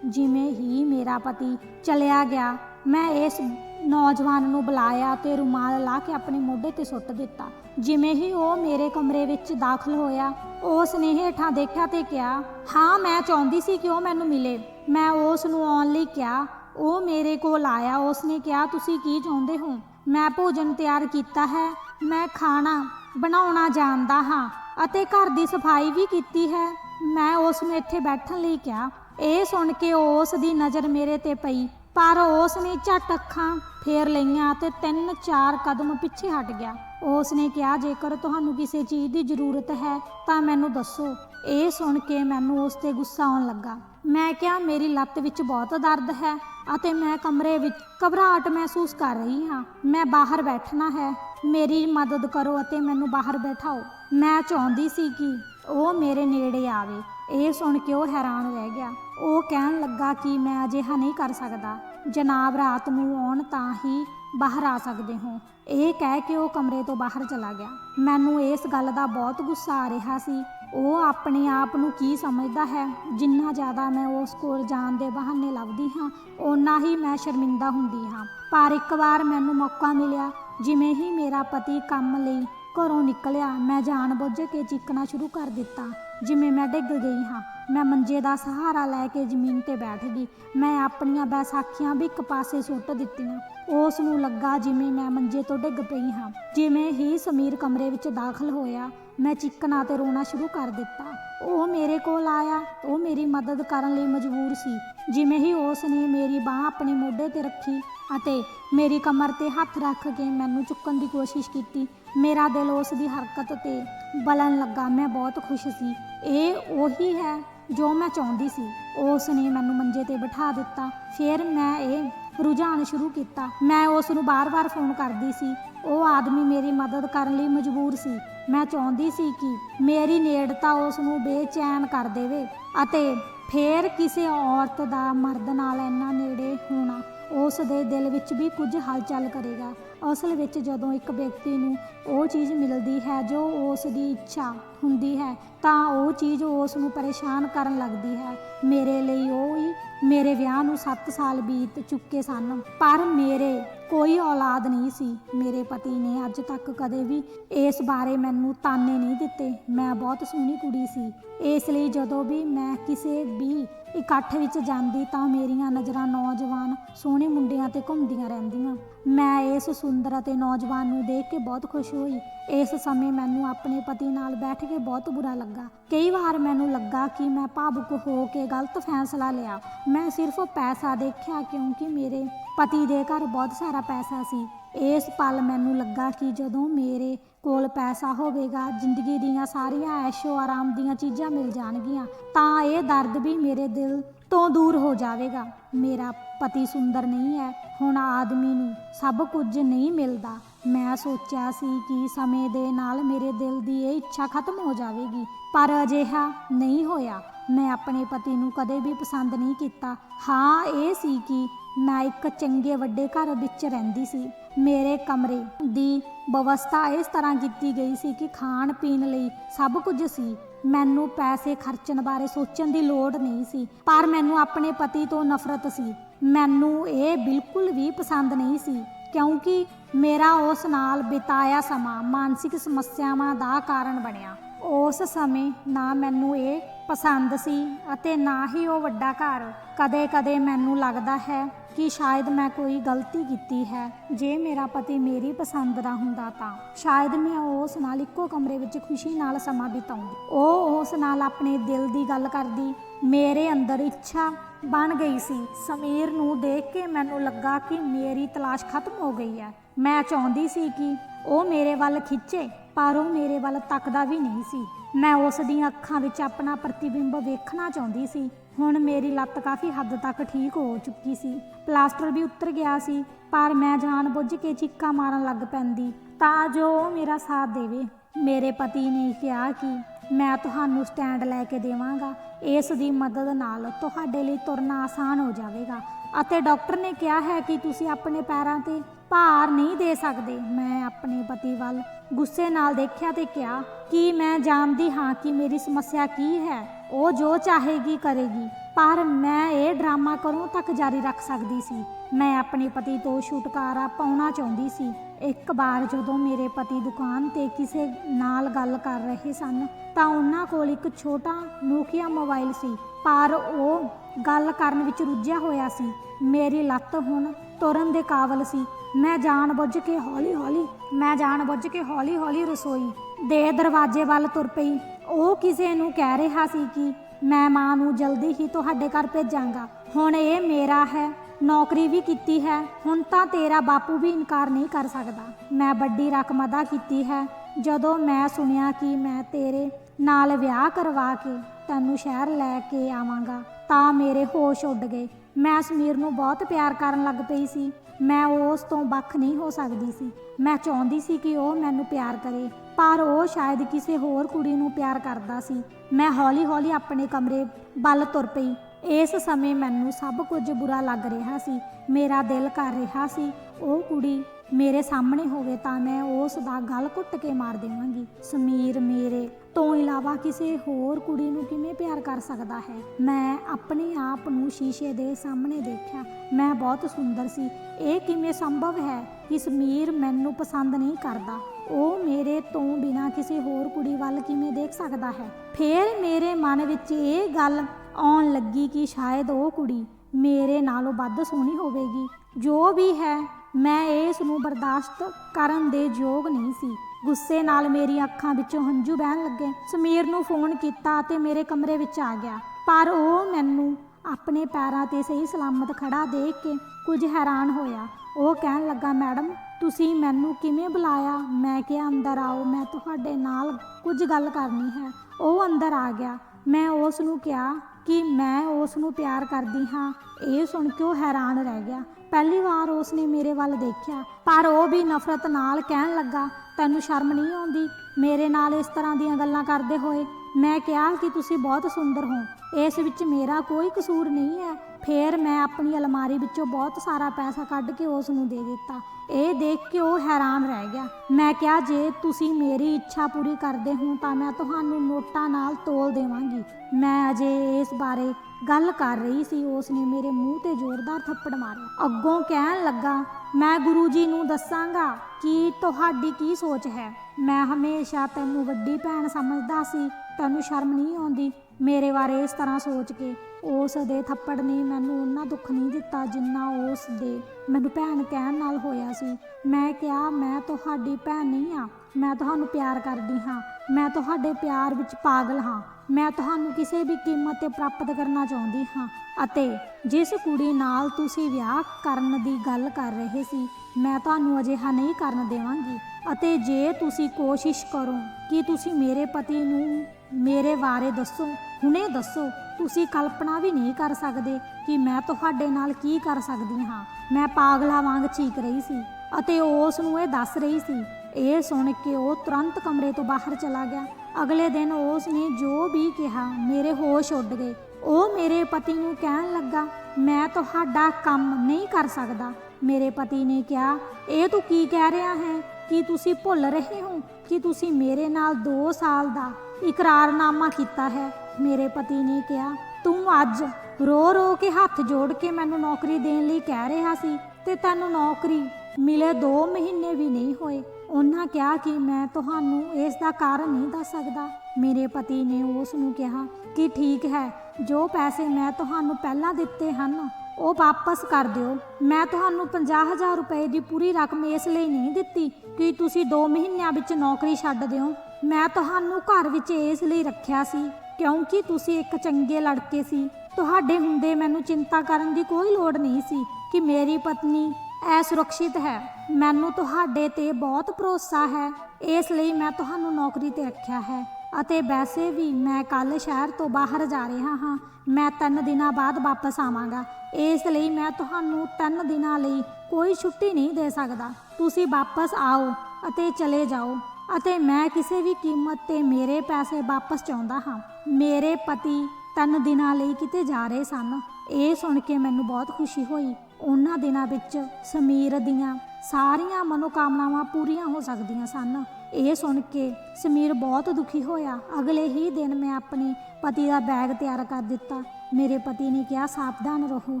ਜਿਵੇਂ ਹੀ ਮੇਰਾ ਪਤੀ ਚਲਿਆ ਗਿਆ। ਮੈਂ ਇਸ ਨੌਜਵਾਨ ਨੂੰ ਬੁਲਾਇਆ ਤੇ ਰੁਮਾਲ ਲਾ ਕੇ ਆਪਣੇ ਮੋਢੇ ਤੇ ਸੁੱਟ ਦਿੱਤਾ। ਜਿਵੇਂ ਹੀ ਉਹ ਮੇਰੇ ਕਮਰੇ ਵਿੱਚ ਦਾਖਲ ਹੋਇਆ ਉਸ ਨੇ ਹੇਠਾਂ ਦੇਖਿਆ ਤੇ ਕਿਹਾ, ਹਾਂ, ਮੈਂ ਚਾਹੁੰਦੀ ਸੀ ਕਿ ਉਹ ਮੈਨੂੰ ਮਿਲੇ। ਮੈਂ ਉਸ ਨੂੰ ਆਉਣ ਲਈ ਕਿਹਾ ਉਹ ਮੇਰੇ ਕੋਲ ਆਇਆ, ਉਸਨੇ ਕਿਹਾ, ਤੁਸੀਂ ਕੀ ਚਾਹੁੰਦੇ ਹੋ? ਮੈਂ ਭੋਜਨ ਤਿਆਰ ਕੀਤਾ ਹੈ, ਮੈਂ ਖਾਣਾ ਬਣਾਉਣਾ ਜਾਣਦਾ ਹਾਂ ਅਤੇ ਘਰ ਦੀ ਸਫ਼ਾਈ ਵੀ ਕੀਤੀ ਹੈ। ਮੈਂ ਉਸ ਨੂੰ ਇੱਥੇ ਬੈਠਣ ਲਈ ਕਿਹਾ। ਇਹ ਸੁਣ ਕੇ ਉਸ ਦੀ ਨਜ਼ਰ ਮੇਰੇ ਤੇ ਪਈ, ਪਰ ਉਸ ਨੇ ਝਟ ਅੱਖਾਂ ਫੇਰ ਲਈਆਂ ਤੇ ਤਿੰਨ ਚਾਰ ਕਦਮ ਪਿੱਛੇ ਹਟ ਗਿਆ। ਉਸ ਨੇ ਕਿਹਾ, ਜੇਕਰ ਤੁਹਾਨੂੰ ਕਿਸੇ ਚੀਜ਼ ਦੀ ਜ਼ਰੂਰਤ ਹੈ, ਤਾਂ ਮੈਨੂੰ ਦੱਸੋ। ਇਹ ਸੁਣ ਕੇ ਮੈਨੂੰ ਉਸ ਤੇ ਗੁੱਸਾ ਆਉਣ ਲੱਗਾ। ਮੈਂ ਕਿਹਾ, ਮੇਰੀ ਲੱਤ ਵਿੱਚ ਬਹੁਤ ਦਰਦ ਹੈ ਅਤੇ ਮੈਂ ਕਮਰੇ ਵਿੱਚ ਘਬਰਾਹਟ ਮਹਿਸੂਸ ਕਰ ਰਹੀ ਹਾਂ। ਮੈਂ ਬਾਹਰ ਬੈਠਣਾ ਹੈ। ਮੇਰੀ ਮਦਦ ਕਰੋ ਅਤੇ ਮੈਨੂੰ ਬਾਹਰ ਬਿਠਾਓ। ਮੈਂ ਚਾਹੁੰਦੀ ਸੀ ਕਿ ਉਹ ਮੇਰੇ ਨੇੜੇ ਆਵੇ। ਇਹ ਸੁਣ ਕੇ ਉਹ ਹੈਰਾਨ ਰਹਿ ਗਿਆ। ਉਹ ਕਹਿਣ ਲੱਗਾ ਕਿ ਮੈਂ ਅਜਿਹਾ ਨਹੀਂ ਕਰ ਸਕਦਾ। ਜਨਾਬ ਰਾਤ ਨੂੰ ਆਉਣ ਤਾਂ ਹੀ ਬਾਹਰ ਆ ਸਕਦੇ ਹੋ। ਇਹ ਕਹਿ ਕੇ ਉਹ ਕਮਰੇ ਤੋਂ ਬਾਹਰ ਚਲਾ ਗਿਆ। ਮੈਨੂੰ ਇਸ ਗੱਲ ਦਾ ਬਹੁਤ ਗੁੱਸਾ ਆ ਰਿਹਾ ਸੀ ਉਹ ਆਪਣੇ ਆਪ ਨੂੰ ਕੀ ਸਮਝਦਾ ਹੈ? ਜਿੰਨਾ ਜ਼ਿਆਦਾ ਮੈਂ ਉਸ ਕੋਲ ਜਾਣ ਦੇ ਬਹਾਨੇ ਲੱਭਦੀ ਹਾਂ, ਓਨਾ ਹੀ ਮੈਂ ਸ਼ਰਮਿੰਦਾ ਹੁੰਦੀ ਹਾਂ। ਪਰ ਇੱਕ ਵਾਰ ਮੈਨੂੰ ਮੌਕਾ ਮਿਲਿਆ, ਜਿਵੇਂ ਹੀ ਮੇਰਾ ਪਤੀ ਕੰਮ ਲਈ ਘਰੋਂ ਨਿਕਲਿਆ, ਮੈਂ ਜਾਣਬੁੱਝ ਕੇ ਚੀਕਣਾ ਸ਼ੁਰੂ ਕਰ ਦਿੱਤਾ। ਜਿਵੇਂ ਮੈਂ ਡਿੱਗ ਗਈ ਹਾਂ, ਮੈਂ ਮੰਜੇ ਦਾ ਸਹਾਰਾ ਲੈ ਕੇ ਜ਼ਮੀਨ ਤੇ ਬੈਠ ਗਈ। ਮੈਂ ਆਪਣੀਆਂ ਬੈਸਾਖੀਆਂ ਵੀ ਇੱਕ ਪਾਸੇ ਸੁੱਟ ਦਿੱਤੀਆਂ। ਉਸ ਨੂੰ ਲੱਗਾ ਜਿਵੇਂ ਮੈਂ ਮੰਜੇ ਤੋਂ ਡਿੱਗ ਪਈ ਹਾਂ। ਜਿਵੇਂ ਹੀ ਸਮੀਰ ਕਮਰੇ ਵਿੱਚ ਦਾਖਲ ਹੋਇਆ ਮੈਂ ਚਿੱਕਣਾ ਤੇ ਰੋਣਾ ਸ਼ੁਰੂ ਕਰ ਦਿੱਤਾ। ਉਹ ਮੇਰੇ ਕੋਲ ਆਇਆ, ਉਹ ਮੇਰੀ ਮਦਦ ਕਰਨ ਲਈ ਮਜਬੂਰ ਸੀ। ਜਿਵੇਂ ਹੀ ਉਸ ਨੇ ਮੇਰੀ ਬਾਹ ਆਪਣੇ ਮੋਢੇ ਤੇ ਰੱਖੀ ਅਤੇ ਮੇਰੀ ਕਮਰ ਤੇ ਹੱਥ ਰੱਖ ਕੇ ਮੈਨੂੰ ਚੁੱਕਣ ਦੀ ਕੋਸ਼ਿਸ਼ ਕੀਤੀ, ਮੇਰਾ ਦਿਲ ਉਸ ਦੀ ਹਰਕਤ ਤੇ ਬਲਣ ਲੱਗਾ। ਮੈਂ ਬਹੁਤ ਖੁਸ਼ ਸੀ। ਇਹ ਉਹੀ ਹੈ ਜੋ ਮੈਂ ਚਾਹੁੰਦੀ ਸੀ। ਉਸ ਨੇ ਮੈਨੂੰ ਮੰਜੇ ਤੇ ਬਿਠਾ ਦਿੱਤਾ। ਫਿਰ ਮੈਂ ਇਹ ਰੁਝਾਨ ਸ਼ੁਰੂ ਕੀਤਾ। ਮੈਂ ਉਸ ਨੂੰ ਬਾਰ-ਬਾਰ ਫੋਨ ਕਰਦੀ ਸੀ। ਉਹ ਆਦਮੀ ਮੇਰੀ ਮਦਦ ਕਰਨ ਲਈ ਮਜਬੂਰ ਸੀ। ਮੈਂ ਚਾਹੁੰਦੀ ਸੀ ਕਿ ਮੇਰੀ ਨੇੜਤਾ ਉਸ ਨੂੰ ਬੇਚੈਨ ਕਰ ਦੇਵੇ ਅਤੇ ਫੇਰ ਕਿਸੇ ਔਰਤ ਦਾ ਮਰਦ ਨਾਲ ਇੰਨਾ ਨੇੜੇ ਹੋਣਾ। ਉਸ ਦੇ ਦਿਲ ਵਿੱਚ ਵੀ ਕੁਝ ਹਲਚਲ ਕਰੇਗਾ। ਅਸਲ ਵਿੱਚ ਜਦੋਂ ਇੱਕ ਵਿਅਕਤੀ ਨੂੰ ਉਹ ਚੀਜ਼ ਮਿਲਦੀ ਹੈ, ਜੋ ਉਸ ਦੀ ਇੱਛਾ ਹੁੰਦੀ ਹੈ, ਤਾਂ ਉਹ ਚੀਜ਼ ਉਸ ਨੂੰ ਪਰੇਸ਼ਾਨ ਕਰਨ ਲੱਗਦੀ ਹੈ। ਮੇਰੇ ਲਈ ਉਹ ਹੀ ਮੇਰੇ ਵਿਆਹ ਨੂੰ 7 ਸਾਲ ਬੀਤ ਚੁੱਕੇ ਸਨ, ਪਰ ਮੇਰੇ ਕੋਈ ਔਲਾਦ ਨਹੀਂ ਸੀ। ਮੇਰੇ ਪਤੀ ਨੇ ਅੱਜ ਤੱਕ ਕਦੇ ਵੀ ਇਸ ਬਾਰੇ ਮੈਨੂੰ ਤਾਨੇ ਨਹੀਂ ਦਿੱਤੇ। ਮੈਂ ਬਹੁਤ ਸੋਹਣੀ ਕੁੜੀ ਸੀ। ਇਸ ਲਈ ਜਦੋਂ ਵੀ ਮੈਂ ਕਿਸੇ ਵੀ ਇਕੱਠ ਵਿੱਚ ਜਾਂਦੀ ਤਾਂ ਮੇਰੀਆਂ ਨਜ਼ਰਾਂ ਨੌਜਵਾਨ ਸੋਹਣੇ ਮੁੰਡਿਆਂ ਤੇ ਘੁੰਮਦੀਆਂ ਰਹਿੰਦੀਆਂ। ਮੈਂ ਇਸ ਸੁੰਦਰ ਅਤੇ ਨੌਜਵਾਨ ਨੂੰ ਦੇਖ ਕੇ ਬਹੁਤ ਖੁਸ਼ ਹੋਈ। ਇਸ ਸਮੇਂ ਮੈਨੂੰ ਆਪਣੇ ਪਤੀ ਨਾਲ ਬੈਠ ਕੇ ਬਹੁਤ ਬੁਰਾ ਲੱਗਾ। ਕਈ ਵਾਰ ਮੈਨੂੰ ਲੱਗਾ ਕਿ ਮੈਂ ਭਾਵੁਕ ਹੋ ਕੇ ਗਲਤ ਫੈਸਲਾ ਲਿਆ। ਮੈਂ ਸਿਰਫ ਪੈਸਾ ਦੇਖਿਆ ਕਿਉਂਕਿ ਮੇਰੇ ਪਤੀ ਦੇ ਘਰ ਬਹੁਤ ਸਾਰਾ ਪੈਸਾ ਸੀ। ਇਸ ਪਲ ਮੈਨੂੰ ਲੱਗਾ ਕਿ ਜਦੋਂ ਮੇਰੇ ਕੋਲ ਪੈਸਾ ਹੋਵੇਗਾ, ਜ਼ਿੰਦਗੀ ਦੀਆਂ ਸਾਰੀਆਂ ਐਸ਼ੋ ਆਰਾਮ ਦੀਆਂ ਚੀਜ਼ਾਂ ਮਿਲ ਜਾਣਗੀਆਂ, ਤਾਂ ਇਹ ਦਰਦ ਵੀ ਮੇਰੇ ਦਿਲ ਤੋਂ ਦੂਰ ਹੋ ਜਾਵੇਗਾ। ਮੇਰਾ ਪਤੀ ਸੁੰਦਰ ਨਹੀਂ ਹੈ, ਹੁਣ ਆਦਮੀ ਨੂੰ ਸਭ ਕੁਝ ਨਹੀਂ ਮਿਲਦਾ। ਮੈਂ ਸੋਚਿਆ ਸੀ ਕਿ ਸਮੇਂ ਦੇ ਨਾਲ ਮੇਰੇ ਦਿਲ ਦੀ ਇਹ ਇੱਛਾ ਖਤਮ ਹੋ ਜਾਵੇਗੀ, ਪਰ ਅਜਿਹਾ ਨਹੀਂ ਹੋਇਆ। ਮੈਂ ਆਪਣੇ ਪਤੀ ਨੂੰ ਕਦੇ ਵੀ ਪਸੰਦ ਨਹੀਂ ਕੀਤਾ। ਹਾਂ, ਇਹ ਸੀ ਕਿ ਮੈਂ ਇੱਕ ਚੰਗੇ ਵੱਡੇ ਘਰ ਵਿੱਚ ਰਹਿੰਦੀ ਸੀ। ਮੇਰੇ ਕਮਰੇ ਦੀ ਵਿਵਸਥਾ ਇਸ ਤਰ੍ਹਾਂ ਕੀਤੀ ਗਈ ਸੀ ਕਿ ਖਾਣ ਪੀਣ ਲਈ ਸਭ ਕੁਝ ਸੀ। ਮੈਨੂੰ ਪੈਸੇ ਖਰਚਣ ਬਾਰੇ ਸੋਚਣ ਦੀ ਲੋੜ ਨਹੀਂ ਸੀ, ਪਰ ਮੈਨੂੰ ਆਪਣੇ ਪਤੀ ਤੋਂ ਨਫ਼ਰਤ ਸੀ। ਮੈਨੂੰ ਇਹ ਬਿਲਕੁਲ ਵੀ ਪਸੰਦ ਨਹੀਂ ਸੀ, ਕਿਉਂਕਿ ਮੇਰਾ ਉਸ ਨਾਲ ਬਿਤਾਇਆ ਸਮਾਂ ਮਾਨਸਿਕ ਸਮੱਸਿਆਵਾਂ ਦਾ ਕਾਰਨ ਬਣਿਆ। ਉਸ ਸਮੇਂ ਨਾ ਮੈਨੂੰ ਇਹ ਪਸੰਦ ਸੀ ਅਤੇ ਨਾ ਹੀ ਉਹ ਵੱਡਾ ਘਰ। ਕਦੇ-ਕਦੇ ਮੈਨੂੰ ਲੱਗਦਾ ਹੈ ਕਿ ਸ਼ਾਇਦ ਮੈਂ ਕੋਈ ਗਲਤੀ ਕੀਤੀ ਹੈ, ਜੇ ਮੇਰਾ ਪਤੀ ਮੇਰੀ ਪਸੰਦ ਦਾ ਹੁੰਦਾ ਤਾਂ। ਸ਼ਾਇਦ ਮੈਂ ਉਸ ਨਾਲ ਇੱਕੋ ਕਮਰੇ ਵਿੱਚ ਖੁਸ਼ੀ ਨਾਲ ਸਮਾਂ ਬਿਤਾਉਂਦੀ। ਉਹ ਉਸ ਨਾਲ ਆਪਣੇ ਦਿਲ ਦੀ ਗੱਲ ਕਰਦੀ, ਮੇਰੇ ਅੰਦਰ ਇੱਛਾ ਬਣ ਗਈ ਸੀ। ਸਮੀਰ ਨੂੰ ਦੇਖ ਕੇ ਮੈਨੂੰ ਲੱਗਾ ਕਿ ਮੇਰੀ ਤਲਾਸ਼ ਖਤਮ ਹੋ ਗਈ ਹੈ। ਮੈਂ ਚਾਹੁੰਦੀ ਸੀ ਕਿ ਉਹ ਮੇਰੇ ਵੱਲ ਖਿੱਚੇ, ਪਰ ਉਹ ਮੇਰੇ ਵੱਲ ਤੱਕਦਾ ਵੀ ਨਹੀਂ ਸੀ। ਮੈਂ ਉਸ ਦੀਆਂ ਅੱਖਾਂ ਵਿੱਚ ਆਪਣਾ ਪ੍ਰਤੀਬਿੰਬ ਵੇਖਣਾ ਚਾਹੁੰਦੀ ਸੀ। ਹੁਣ ਮੇਰੀ ਲੱਤ ਕਾਫੀ ਹੱਦ ਤੱਕ ਠੀਕ ਹੋ ਚੁੱਕੀ ਸੀ। ਪਲਾਸਟਰ ਵੀ ਉਤਰ ਗਿਆ ਸੀ, ਪਰ ਮੈਂ ਜਾਣਬੁੱਝ ਕੇ ਚੀਕਾਂ ਮਾਰਨ ਲੱਗ ਪੈਂਦੀ। ਤਾਂ ਜੋ ਉਹ ਮੇਰਾ ਸਾਥ ਦੇਵੇ। ਮੇਰੇ ਪਤੀ ਨੇ ਕਿਹਾ ਕਿ ਮੈਂ ਤੁਹਾਨੂੰ ਸਟੈਂਡ ਲੈ ਕੇ ਦੇਵਾਂਗਾ। ਇਸ ਦੀ ਮਦਦ ਨਾਲ ਤੁਹਾਡੇ ਲਈ ਤੁਰਨਾ ਆਸਾਨ ਹੋ ਜਾਵੇਗਾ। ਅਤੇ ਡਾਕਟਰ ਨੇ ਕਿਹਾ ਹੈ ਕਿ ਤੁਸੀਂ ਆਪਣੇ ਪੈਰਾਂ ਤੇ ਭਾਰ ਨਹੀਂ ਦੇ ਸਕਦੇ। ਮੈਂ ਆਪਣੇ ਪਤੀ ਵੱਲ ਗੁੱਸੇ ਨਾਲ ਦੇਖਿਆ ਤੇ ਕਿਹਾ, ਕਿ ਮੈਂ ਜਾਣਦੀ ਹਾਂ ਕਿ ਮੇਰੀ ਸਮੱਸਿਆ ਕੀ ਹੈ? ਉਹ ਜੋ ਚਾਹੇਗੀ ਕਰੇਗੀ, ਪਰ ਮੈਂ ਇਹ ਡਰਾਮਾ ਕਦੋਂ ਤੱਕ ਜਾਰੀ ਰੱਖ ਸਕਦੀ ਸੀ? ਮੈਂ ਆਪਣੇ ਪਤੀ ਤੋਂ ਛੁਟਕਾਰਾ ਪਾਉਣਾ ਚਾਹੁੰਦੀ ਸੀ। ਇੱਕ ਵਾਰ ਜਦੋਂ ਮੇਰੇ ਪਤੀ ਦੁਕਾਨ ਤੇ ਕਿਸੇ ਨਾਲ ਗੱਲ ਕਰ ਰਹੇ ਸਨ, ਤਾਂ ਉਹਨਾਂ ਕੋਲ ਇੱਕ ਛੋਟਾ ਨੋਕੀਆ ਮੋਬਾਈਲ ਸੀ, ਪਰ ਉਹ ਗੱਲ ਕਰਨ ਵਿੱਚ ਰੁੱਝਿਆ ਹੋਇਆ ਸੀ। ਮੇਰੀ ਲੱਤ ਹੁਣ ਤੁਰਨ ਦੇ ਕਾਬਲ ਸੀ। ਮੈਂ ਜਾਣਬੁੱਝ ਕੇ ਹੌਲੀ-ਹੌਲੀ ਮੈਂ ਜਾਣਬੁੱਝ ਕੇ ਹੌਲੀ-ਹੌਲੀ ਰਸੋਈ ਦੇ ਦਰਵਾਜ਼ੇ ਵੱਲ ਤੁਰ ਪਈ। ਉਹ ਕਿਸੇ ਨੂੰ ਕਹਿ ਰਿਹਾ ਸੀ ਕਿ ਮੈਂ ਮਾਂ ਨੂੰ ਜਲਦੀ ਹੀ ਤੁਹਾਡੇ ਘਰ ਭੇਜਾਂਗਾ। ਹੁਣ ਇਹ ਮੇਰਾ ਹੈ, ਨੌਕਰੀ ਵੀ ਕੀਤੀ ਹੈ, ਹੁਣ ਤਾਂ ਤੇਰਾ ਬਾਪੂ ਵੀ ਇਨਕਾਰ ਨਹੀਂ ਕਰ ਸਕਦਾ। ਮੈਂ ਵੱਡੀ ਰਕਮ ਅਦਾ ਕੀਤੀ ਹੈ। ਜਦੋਂ ਮੈਂ ਸੁਣਿਆ ਕਿ ਮੈਂ ਤੇਰੇ ਨਾਲ ਵਿਆਹ ਕਰਵਾ ਕੇ ਤੈਨੂੰ ਸ਼ਹਿਰ ਲੈ ਕੇ ਆਵਾਂਗਾ, ਤਾਂ ਮੇਰੇ ਹੋਸ਼ ਉੱਡ ਗਏ। ਮੈਂ ਸਮੀਰ ਨੂੰ ਬਹੁਤ ਪਿਆਰ ਕਰਨ ਲੱਗ ਪਈ ਸੀ। ਮੈਂ ਉਸ ਤੋਂ ਵੱਖ ਨਹੀਂ ਹੋ ਸਕਦੀ ਸੀ। ਮੈਂ ਚਾਹੁੰਦੀ ਸੀ ਕਿ ਉਹ ਮੈਨੂੰ ਪਿਆਰ ਕਰੇ, ਪਰ ਉਹ ਸ਼ਾਇਦ ਕਿਸੇ ਹੋਰ ਕੁੜੀ ਨੂੰ ਪਿਆਰ ਕਰਦਾ ਸੀ। ਮੈਂ ਹੌਲੀ-ਹੌਲੀ ਆਪਣੇ ਕਮਰੇ ਵੱਲ ਤੁਰ ਪਈ। ਇਸ ਸਮੇਂ ਮੈਨੂੰ ਸਭ ਕੁਝ ਬੁਰਾ ਲੱਗ ਰਿਹਾ ਸੀ। ਮੇਰਾ ਦਿਲ ਕਰ ਰਿਹਾ ਸੀ, ਉਹ ਕੁੜੀ ਮੇਰੇ ਸਾਹਮਣੇ ਹੋਵੇ ਤਾਂ ਮੈਂ ਉਸ ਦਾ ਗਲ ਘੁੱਟ ਕੇ ਮਾਰ ਦੇਵਾਂਗੀ। ਸਮੀਰ ਮੇਰੇ, ਤੋਂ ਇਲਾਵਾ ਕਿਸੇ ਹੋਰ ਕੁੜੀ ਨੂੰ ਕਿਵੇਂ ਪਿਆਰ ਕਰ ਸਕਦਾ ਹੈ? ਮੈਂ ਆਪਣੇ ਆਪ ਨੂੰ ਸ਼ੀਸ਼ੇ ਦੇ ਸਾਹਮਣੇ ਦੇਖਿਆ। ਮੈਂ ਬਹੁਤ ਸੁੰਦਰ ਸੀ। ਇਹ ਕਿਵੇਂ ਸੰਭਵ ਹੈ ਕਿ ਸਮੀਰ ਮੈਨੂੰ ਪਸੰਦ ਨਹੀਂ ਕਰਦਾ? ਉਹ ਮੇਰੇ ਤੋਂ ਬਿਨਾ ਕਿਸੇ ਹੋਰ ਕੁੜੀ ਵੱਲ ਕਿਵੇਂ ਦੇਖ ਸਕਦਾ ਹੈ? ਫਿਰ ਮੇਰੇ ਮਨ ਵਿੱਚ ਇਹ ਗੱਲ ਆਉਣ ਲੱਗੀ ਕਿ ਸ਼ਾਇਦ ਉਹ ਕੁੜੀ ਮੇਰੇ ਨਾਲੋਂ ਵੱਧ ਸੋਹਣੀ ਹੋਵੇਗੀ। ਜੋ ਵੀ ਹੈ ਮੈਂ ਇਸ ਨੂੰ ਬਰਦਾਸ਼ਤ ਕਰਨ ਦੇ ਯੋਗ ਨਹੀਂ ਸੀ। ਗੁੱਸੇ ਨਾਲ ਮੇਰੀਆਂ ਅੱਖਾਂ ਵਿੱਚੋਂ ਹੰਝੂ ਵਹਿਣ ਲੱਗੇ। ਸਮੀਰ ਨੂੰ ਫੋਨ ਕੀਤਾ ਅਤੇ ਮੇਰੇ ਕਮਰੇ ਵਿੱਚ ਆ ਗਿਆ। ਪਰ ਉਹ ਮੈਨੂੰ ਆਪਣੇ ਪੈਰਾਂ ਤੇ ਸਹੀ ਸਲਾਮਤ ਖੜਾ ਦੇਖ ਕੇ ਕੁਝ ਹੈਰਾਨ ਹੋਇਆ। ਉਹ ਕਹਿਣ ਲੱਗਾ, ਮੈਡਮ, ਤੁਸੀਂ ਮੈਨੂੰ ਕਿਵੇਂ ਬੁਲਾਇਆ? ਮੈਂ ਕਿਹਾ, ਅੰਦਰ ਆਓ, ਮੈਂ ਤੁਹਾਡੇ ਨਾਲ ਕੁਝ ਗੱਲ ਕਰਨੀ ਹੈ। ਉਹ ਅੰਦਰ ਆ ਗਿਆ। ਮੈਂ ਉਸ ਨੂੰ ਕਿਹਾ ਕਿ ਮੈਂ ਉਸ ਨੂੰ ਪਿਆਰ ਕਰਦੀ ਹਾਂ। ਇਹ ਸੁਣ ਕੇ ਉਹ ਹੈਰਾਨ ਰਹਿ ਗਿਆ। ਪਹਿਲੀ ਵਾਰ ਉਸ ਨੇ ਮੇਰੇ ਵੱਲ ਦੇਖਿਆ, ਪਰ ਉਹ ਵੀ ਨਫ਼ਰਤ ਨਾਲ ਕਹਿਣ ਲੱਗਾ, ਤੈਨੂੰ ਸ਼ਰਮ ਨਹੀਂ ਆਉਂਦੀ? ਮੇਰੇ ਨਾਲ ਇਸ ਤਰ੍ਹਾਂ ਦੀਆਂ ਗੱਲਾਂ ਕਰਦੇ ਹੋਏ ਮੈਂ ਕਿਹਾ ਕਿ ਤੁਸੀਂ ਬਹੁਤ ਸੁੰਦਰ ਹੋ। ਇਸ ਵਿੱਚ ਮੇਰਾ ਕੋਈ ਕਸੂਰ ਨਹੀਂ ਹੈ। ਫਿਰ ਮੈਂ ਆਪਣੀ ਅਲਮਾਰੀ ਵਿੱਚੋਂ ਬਹੁਤ ਸਾਰਾ ਪੈਸਾ ਕੱਢ ਕੇ ਉਸ ਨੂੰ ਦੇ ਦਿੱਤਾ। ਇਹ ਦੇਖ ਕੇ ਉਹ ਹੈਰਾਨ ਰਹਿ ਗਿਆ। ਮੈਂ ਕਿਹਾ, ਜੇ ਤੁਸੀਂ ਮੇਰੀ ਇੱਛਾ ਪੂਰੀ ਕਰਦੇ ਹੋ ਤਾਂ ਮੈਂ ਤੁਹਾਨੂੰ ਨੋਟਾਂ ਨਾਲ ਤੋਲ ਦੇਵਾਂਗੀ। ਮੈਂ ਅਜੇ ਇਸ ਬਾਰੇ ਗੱਲ ਕਰ ਰਹੀ ਸੀ ਉਸ ਨੇ ਮੇਰੇ ਮੂੰਹ ਤੇ ਜ਼ੋਰਦਾਰ ਥੱਪੜ ਮਾਰਿਆ। ਅੱਗੋਂ ਕਹਿਣ ਲੱਗਾ, ਮੈਂ ਗੁਰੂ ਜੀ ਨੂੰ ਦੱਸਾਂਗਾ ਕਿ ਤੁਹਾਡੀ ਕੀ ਸੋਚ ਹੈ। ਮੈਂ ਹਮੇਸ਼ਾ ਤੈਨੂੰ ਵੱਡੀ ਭੈਣ ਸਮਝਦਾ ਸੀ, ਤੈਨੂੰ ਸ਼ਰਮ ਨਹੀਂ ਆਉਂਦੀ। ਮੇਰੇ ਬਾਰੇ ਇਸ ਤਰ੍ਹਾਂ ਸੋਚ ਕੇ ਉਸ ਦੇ ਥੱਪੜ ਨੇ ਮੈਨੂੰ ਉਹਨਾਂ ਦੁੱਖ ਨਹੀਂ ਦਿੱਤਾ ਜਿੰਨਾ ਉਸ ਦੇ। ਮੈਨੂੰ ਭੈਣ ਕਹਿਣ ਨਾਲ ਹੋਇਆ ਸੀ, ਮੈਂ ਕਿਹਾ, ਮੈਂ ਤੁਹਾਡੀ ਭੈਣ ਨਹੀਂ ਆ। ਮੈਂ ਤੁਹਾਨੂੰ ਪਿਆਰ ਕਰਦੀ ਹਾਂ, ਮੈਂ ਤੁਹਾਡੇ ਪਿਆਰ ਵਿੱਚ ਪਾਗਲ ਹਾਂ, ਮੈਂ ਤੁਹਾਨੂੰ ਕਿਸੇ ਵੀ ਕੀਮਤ ਤੇ ਪ੍ਰਾਪਤ ਕਰਨਾ ਚਾਹੁੰਦੀ ਹਾਂ ਅਤੇ ਜਿਸ ਕੁੜੀ ਨਾਲ ਤੁਸੀਂ ਵਿਆਹ ਕਰਨ ਦੀ ਗੱਲ ਕਰ ਰਹੇ ਸੀ, ਮੈਂ ਤੁਹਾਨੂੰ ਅਜਿਹਾ ਨਹੀਂ ਕਰਨ ਦੇਵਾਂਗੀ ਅਤੇ ਜੇ ਤੁਸੀਂ ਕੋਸ਼ਿਸ਼ ਕਰੋ ਕਿ ਤੁਸੀਂ ਮੇਰੇ ਪਤੀ ਨੂੰ ਮੇਰੇ ਬਾਰੇ ਦੱਸੋ, ਹੁਣੇ ਦੱਸੋ, ਤੁਸੀਂ ਕਲਪਨਾ ਵੀ ਨਹੀਂ ਕਰ ਸਕਦੇ ਕਿ ਮੈਂ ਤੁਹਾਡੇ ਨਾਲ ਕੀ ਕਰ ਸਕਦੀ ਹਾਂ। ਮੈਂ ਪਾਗਲਾ ਵਾਂਗ ਚੀਕ ਰਹੀ ਸੀ ਅਤੇ ਉਸ ਨੂੰ ਇਹ ਦੱਸ ਰਹੀ ਸੀ ਇਹ ਸੁਣ ਕੇ ਉਹ ਤੁਰੰਤ ਕਮਰੇ ਤੋਂ ਬਾਹਰ ਚਲਾ ਗਿਆ। ਅਗਲੇ ਦਿਨ ਉਸ ਨੇ ਜੋ ਵੀ ਕਿਹਾ, ਮੇਰੇ ਹੋਸ਼ ਉੱਡ ਗਏ। ਉਹ ਮੇਰੇ ਪਤੀ ਨੂੰ ਕਹਿਣ ਲੱਗਾ, ਮੈਂ ਤੁਹਾਡਾ ਕੰਮ ਨਹੀਂ ਕਰ ਸਕਦਾ। ਮੇਰੇ ਪਤੀ ਨੇ ਕਿਹਾ, ਇਹ ਤੂੰ ਕੀ ਕਹਿ ਰਿਹਾ ਹੈ? ਕਿ ਤੁਸੀਂ ਭੁੱਲ ਰਹੇ ਹੋ? ਕਿ ਤੁਸੀਂ ਮੇਰੇ ਨਾਲ 2 ਸਾਲ ਦਾ ਇਕਰਾਰਨਾਮਾ ਕੀਤਾ ਹੈ? ਮੇਰੇ ਪਤੀ ਨੇ ਕਿਹਾ, ਤੂੰ ਅੱਜ ਰੋ ਰੋ ਕੇ ਹੱਥ ਜੋੜ ਕੇ ਮੈਨੂੰ ਨੌਕਰੀ ਦੇਣ ਲਈ ਕਹਿ ਰਿਹਾ ਸੀ ਤੇ ਤੈਨੂੰ ਨੌਕਰੀ ਮਿਲੇ 2 ਮਹੀਨੇ ਵੀ ਨਹੀਂ ਹੋਏ। ਉਹਨਾਂ ਕਿਹਾ ਕਿ ਮੈਂ ਤੁਹਾਨੂੰ ਇਸ ਦਾ ਕਾਰਨ ਨਹੀਂ ਦੱਸ ਸਕਦਾ। ਮੇਰੇ ਪਤੀ ਨੇ ਉਸ ਨੂੰ ਕਿਹਾ ਕਿ ਠੀਕ ਹੈ, ਜੋ ਪੈਸੇ ਮੈਂ ਤੁਹਾਨੂੰ ਪਹਿਲਾਂ ਦਿੱਤੇ ਹਨ, ਉਹ ਵਾਪਸ ਕਰ ਦਿਓ। ਮੈਂ ਤੁਹਾਨੂੰ 50000 ਰੁਪਏ ਦੀ ਪੂਰੀ ਰਕਮ ਇਸ ਲਈ ਨਹੀਂ ਦਿੱਤੀ ਕਿ ਤੁਸੀਂ 2 ਮਹੀਨਿਆਂ ਵਿੱਚ ਨੌਕਰੀ ਛੱਡ ਦਿਓ। ਮੈਂ ਤੁਹਾਨੂੰ ਘਰ ਵਿੱਚ ਇਸ ਲਈ ਰੱਖਿਆ ਸੀ, ਕਿਉਂਕਿ ਤੁਸੀਂ ਇੱਕ ਚੰਗੇ ਲੜਕੇ ਸੀ। ਤੁਹਾਡੇ ਹੁੰਦੇ ਮੈਨੂੰ ਚਿੰਤਾ ਕਰਨ ਦੀ ਕੋਈ ਲੋੜ ਨਹੀਂ ਸੀ ਕਿ ਮੇਰੀ ਪਤਨੀ ਅਸੁਰੱਖਿਅਤ ਹੈ। ਮੈਨੂੰ ਤੁਹਾਡੇ ਤੇ ਬਹੁਤ ਭਰੋਸਾ ਹੈ। ਇਸ ਲਈ ਮੈਂ ਤੁਹਾਨੂੰ ਨੌਕਰੀ ਤੇ ਰੱਖਿਆ ਹੈ। ਅਤੇ ਵੈਸੇ ਵੀ ਮੈਂ ਕੱਲ ਸ਼ਹਿਰ ਤੋਂ ਬਾਹਰ ਜਾ ਰਿਹਾ ਹਾਂ। ਮੈਂ ਤਿੰਨ ਦਿਨਾਂ ਬਾਅਦ ਵਾਪਸ ਆਵਾਂਗਾ। ਇਸ ਲਈ ਮੈਂ ਤੁਹਾਨੂੰ ਤਿੰਨ ਦਿਨਾਂ ਲਈ ਕੋਈ ਛੁੱਟੀ ਨਹੀਂ ਦੇ ਸਕਦਾ। ਤੁਸੀਂ ਵਾਪਸ ਆਓ ਅਤੇ ਚਲੇ ਜਾਓ। ਅਤੇ ਮੈਂ ਕਿਸੇ ਵੀ ਕੀਮਤ ਤੇ ਮੇਰੇ ਪੈਸੇ ਵਾਪਸ ਚਾਹੁੰਦਾ ਹਾਂ। ਮੇਰੇ ਪਤੀ ਤਿੰਨ ਦਿਨਾਂ ਲਈ ਕਿਤੇ ਜਾ ਰਹੇ ਸਨ। ਇਹ ਸੁਣ ਕੇ ਮੈਨੂੰ ਬਹੁਤ ਖੁਸ਼ੀ ਹੋਈ। ਉਹਨਾਂ ਦਿਨਾਂ ਵਿੱਚ ਸਮੀਰ ਦੀਆਂ ਸਾਰੀਆਂ ਮਨੋਕਾਮਨਾਵਾਂ ਪੂਰੀਆਂ ਹੋ ਸਕਦੀਆਂ ਸਨ। ਇਹ ਸੁਣ ਕੇ ਸਮੀਰ ਬਹੁਤ ਦੁਖੀ ਹੋਇਆ। ਅਗਲੇ ਹੀ ਦਿਨ ਮੈਂ ਆਪਣੇ ਪਤੀ ਦਾ ਬੈਗ ਤਿਆਰ ਕਰ ਦਿੱਤਾ। ਮੇਰੇ ਪਤੀ ਨੇ ਕਿਹਾ, ਸਾਵਧਾਨ ਰਹੋ।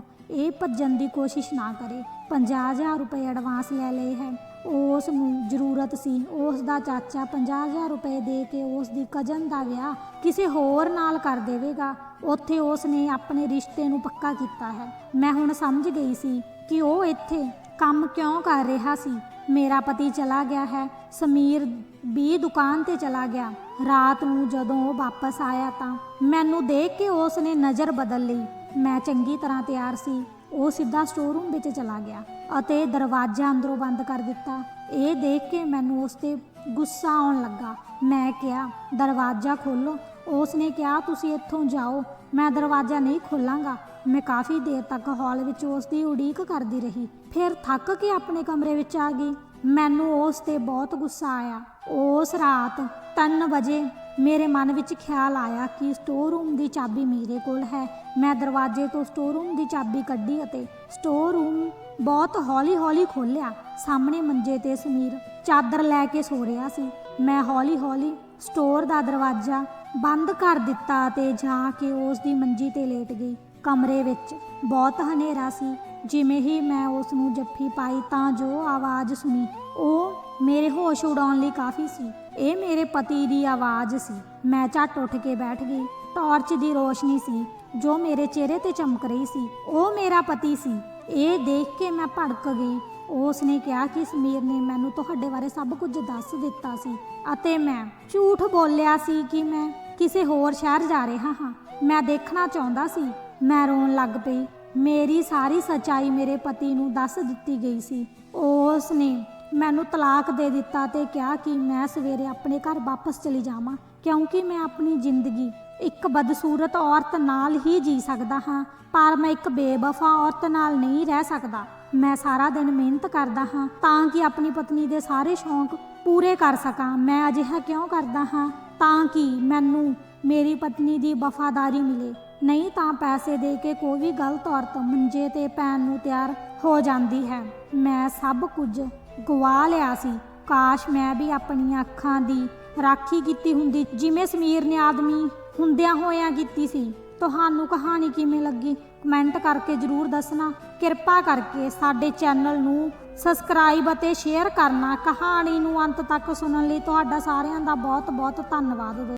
ਇਹ ਭੱਜਣ ਦੀ ਕੋਸ਼ਿਸ਼ ਨਾ ਕਰੇ। 50000 ਰੁਪਏ ਐਡਵਾਂਸ ਲੈ ਲਏ ਹੈ। ਉਸ ਨੂੰ ਜ਼ਰੂਰਤ ਸੀ। ਉਸ ਦਾ ਚਾਚਾ 50000 ਰੁਪਏ ਦੇ ਕੇ ਉਸ ਦੀ ਕਜ਼ਨ ਦਾ ਵਿਆਹ ਕਿਸੇ ਹੋਰ ਨਾਲ ਕਰ ਦੇਵੇਗਾ। ਉੱਥੇ ਉਸ ਨੇ ਆਪਣੇ ਰਿਸ਼ਤੇ ਨੂੰ ਪੱਕਾ ਕੀਤਾ ਹੈ। ਮੈਂ ਹੁਣ ਸਮਝ ਗਈ ਸੀ ਕਿ ਉਹ ਇੱਥੇ ਕੰਮ ਕਿਉਂ ਕਰ ਰਿਹਾ ਸੀ? ਮੇਰਾ ਪਤੀ ਚਲਾ ਗਿਆ ਹੈ। ਸਮੀਰ ਵੀ ਦੁਕਾਨ ਤੇ ਚਲਾ ਗਿਆ। ਰਾਤ ਨੂੰ ਜਦੋਂ ਉਹ ਵਾਪਸ ਆਇਆ ਤਾਂ ਮੈਨੂੰ ਦੇਖ ਕੇ ਉਸ ਨੇ ਨਜ਼ਰ ਬਦਲ ਲਈ। ਮੈਂ ਚੰਗੀ ਤਰ੍ਹਾਂ ਤਿਆਰ ਸੀ। ਉਹ ਸਿੱਧਾ ਸਟੋਰ ਰੂਮ ਵਿੱਚ ਚਲਾ ਗਿਆ ਅਤੇ ਦਰਵਾਜ਼ਾ ਅੰਦਰੋਂ ਬੰਦ ਕਰ ਦਿੱਤਾ। ਇਹ ਦੇਖ ਕੇ ਮੈਨੂੰ ਉਸ ਤੇ ਗੁੱਸਾ ਆਉਣ ਲੱਗਾ। ਮੈਂ ਕਿਹਾ, ਦਰਵਾਜ਼ਾ ਖੋਲੋ। ਉਸ ਨੇ ਕਿਹਾ, ਤੁਸੀਂ ਇੱਥੋਂ ਜਾਓ। ਮੈਂ ਦਰਵਾਜ਼ਾ ਨਹੀਂ ਖੋਲਾਂਗਾ। ਮੈਂ ਕਾਫੀ ਦੇਰ ਤੱਕ ਹਾਲ ਵਿੱਚ ਉਸ ਦੀ ਉਡੀਕ ਕਰਦੀ ਰਹੀ। ਫਿਰ ਥੱਕ ਕੇ ਆਪਣੇ ਕਮਰੇ ਵਿੱਚ ਆ ਗਈ। ਮੈਨੂੰ ਉਸ ਤੇ ਬਹੁਤ ਗੁੱਸਾ ਆਇਆ। ਉਸ ਰਾਤ 3 ਵਜੇ ਮੇਰੇ ਮਨ ਵਿੱਚ ਖਿਆਲ ਆਇਆ ਕਿ ਸਟੋਰ ਰੂਮ ਦੀ ਚਾਬੀ ਮੇਰੇ ਕੋਲ ਹੈ। ਮੈਂ ਦਰਵਾਜ਼ੇ ਤੋਂ ਸਟੋਰ ਰੂਮ ਦੀ ਚਾਬੀ ਕੱਢੀ ਅਤੇ ਸਟੋਰ ਰੂਮ ਬਹੁਤ ਹੌਲੀ-ਹੌਲੀ ਖੋਲ੍ਹਿਆ। ਸਾਹਮਣੇ ਮੰਜੇ ਤੇ ਸਮੀਰ ਚਾਦਰ ਲੈ ਕੇ ਸੋ ਰਿਹਾ ਸੀ। ਮੈਂ ਹੌਲੀ-ਹੌਲੀ ਸਟੋਰ ਦਾ ਦਰਵਾਜ਼ਾ ਬੰਦ ਕਰ ਦਿੱਤਾ ਤੇ ਜਾ ਕੇ ਉਸ ਦੀ ਮੰਜੀ ਤੇ ਲੇਟ ਗਈ। ਕਮਰੇ ਵਿੱਚ ਬਹੁਤ ਹਨੇਰਾ ਸੀ। ਜਿਵੇਂ ਹੀ ਮੈਂ ਉਸ ਨੂੰ ਜੱਫੀ ਪਾਈ ਤਾਂ ਜੋ ਆਵਾਜ਼ ਸੁਣੀ, ਉਹ ਮੇਰੇ ਹੋਸ਼ ਉਡਾਉਣ ਲਈ ਕਾਫੀ ਸੀ। ਇਹ ਮੇਰੇ ਪਤੀ ਦੀ ਆਵਾਜ਼ ਸੀ। ਮੈਂ ਝੱਟ ਉੱਠ ਕੇ ਬੈਠ ਗਈ। ਟਾਰਚ ਦੀ ਰੋਸ਼ਨੀ ਸੀ, ਜੋ ਮੇਰੇ ਚਿਹਰੇ ਤੇ ਚਮਕ ਰਹੀ ਸੀ। ਉਹ ਮੇਰਾ ਪਤੀ ਸੀ। ਇਹ ਦੇਖ ਕੇ ਮੈਂ ਭੜਕ ਗਈ। ਉਸ ਨੇ ਕਿਹਾ ਕਿ ਸਮੀਰ ਨੇ ਮੈਨੂੰ ਤੁਹਾਡੇ ਬਾਰੇ ਸਭ ਕੁਝ ਦੱਸ ਦਿੱਤਾ ਸੀ ਅਤੇ ਮੈਂ ਝੂਠ ਬੋਲਿਆ ਸੀ ਕਿ ਮੈਂ ਕਿਸੇ ਹੋਰ ਸ਼ਹਿਰ ਜਾ ਰਿਹਾ ਹਾਂ। ਮੈਂ ਦੇਖਣਾ ਚਾਹੁੰਦਾ ਸੀ। ਮੈਂ ਰੋਣ ਲੱਗ ਪਈ। ਮੇਰੀ ਸਾਰੀ ਸੱਚਾਈ ਮੇਰੇ ਪਤੀ ਨੂੰ ਦੱਸ ਦਿੱਤੀ ਗਈ ਸੀ। ਉਸ ਨੇ ਮੈਨੂੰ ਤਲਾਕ ਦੇ ਦਿੱਤਾ ਤੇ ਕਿਹਾ ਕਿ ਮੈਂ ਸਵੇਰੇ ਆਪਣੇ ਘਰ ਵਾਪਸ ਚਲੀ ਜਾਵਾਂ, ਕਿਉਂਕਿ ਮੈਂ ਆਪਣੀ ਜ਼ਿੰਦਗੀ ਇੱਕ ਬਦਸੂਰਤ ਔਰਤ ਨਾਲ ਹੀ ਜੀ ਸਕਦਾ ਹਾਂ, ਪਰ ਮੈਂ ਇੱਕ ਬੇਵਫਾ ਔਰਤ ਨਾਲ ਨਹੀਂ ਰਹਿ ਸਕਦਾ। ਮੈਂ ਸਾਰਾ ਦਿਨ ਮਿਹਨਤ ਕਰਦਾ ਹਾਂ, ਤਾਂ ਕਿ ਆਪਣੀ ਪਤਨੀ ਦੇ ਸਾਰੇ ਸ਼ੌਂਕ ਪੂਰੇ ਕਰ ਸਕਾਂ। ਮੈਂ ਅਜਿਹਾ ਕਿਉਂ ਕਰਦਾ ਹਾਂ? ਤਾਂ ਕਿ ਮੈਨੂੰ ਮੇਰੀ ਪਤਨੀ ਦੀ ਵਫਾਦਾਰੀ ਮਿਲੇ। ਨਹੀਂ ਤਾਂ ਪੈਸੇ ਦੇ ਕੇ ਕੋਈ ਵੀ ਗਲਤ ਔਰਤ ਮੰਜੇ ਤੇ ਪੈਣ ਨੂੰ ਤਿਆਰ ਹੋ ਜਾਂਦੀ ਹੈ। ਮੈਂ ਸਭ ਕੁਝ ਗਵਾ ਲਿਆ ਸੀ। ਕਾਸ਼ ਮੈਂ ਵੀ ਆਪਣੀਆਂ ਅੱਖਾਂ ਦੀ ਰਾਖੀ ਕੀਤੀ ਹੁੰਦੀ, ਜਿਵੇਂ ਸਮੀਰ ਨੇ ਆਦਮੀ ਹੁੰਦਿਆਂ ਹੋਇਆਂ ਕੀਤੀ ਸੀ। ਤੁਹਾਨੂੰ ਕਹਾਣੀ ਕਿਵੇਂ ਲੱਗੀ? ਕਮੈਂਟ ਕਰਕੇ ਜਰੂਰ ਦੱਸਣਾ। ਕਿਰਪਾ ਕਰਕੇ ਸਾਡੇ ਚੈਨਲ ਨੂੰ ਸਬਸਕ੍ਰਾਈਬ ਅਤੇ ਸ਼ੇਅਰ ਕਰਨਾ। ਕਹਾਣੀ ਨੂੰ ਅੰਤ ਤੱਕ ਸੁਣਨ ਲਈ ਤੁਹਾਡਾ ਸਾਰਿਆਂ ਦਾ ਬਹੁਤ ਬਹੁਤ ਧੰਨਵਾਦ।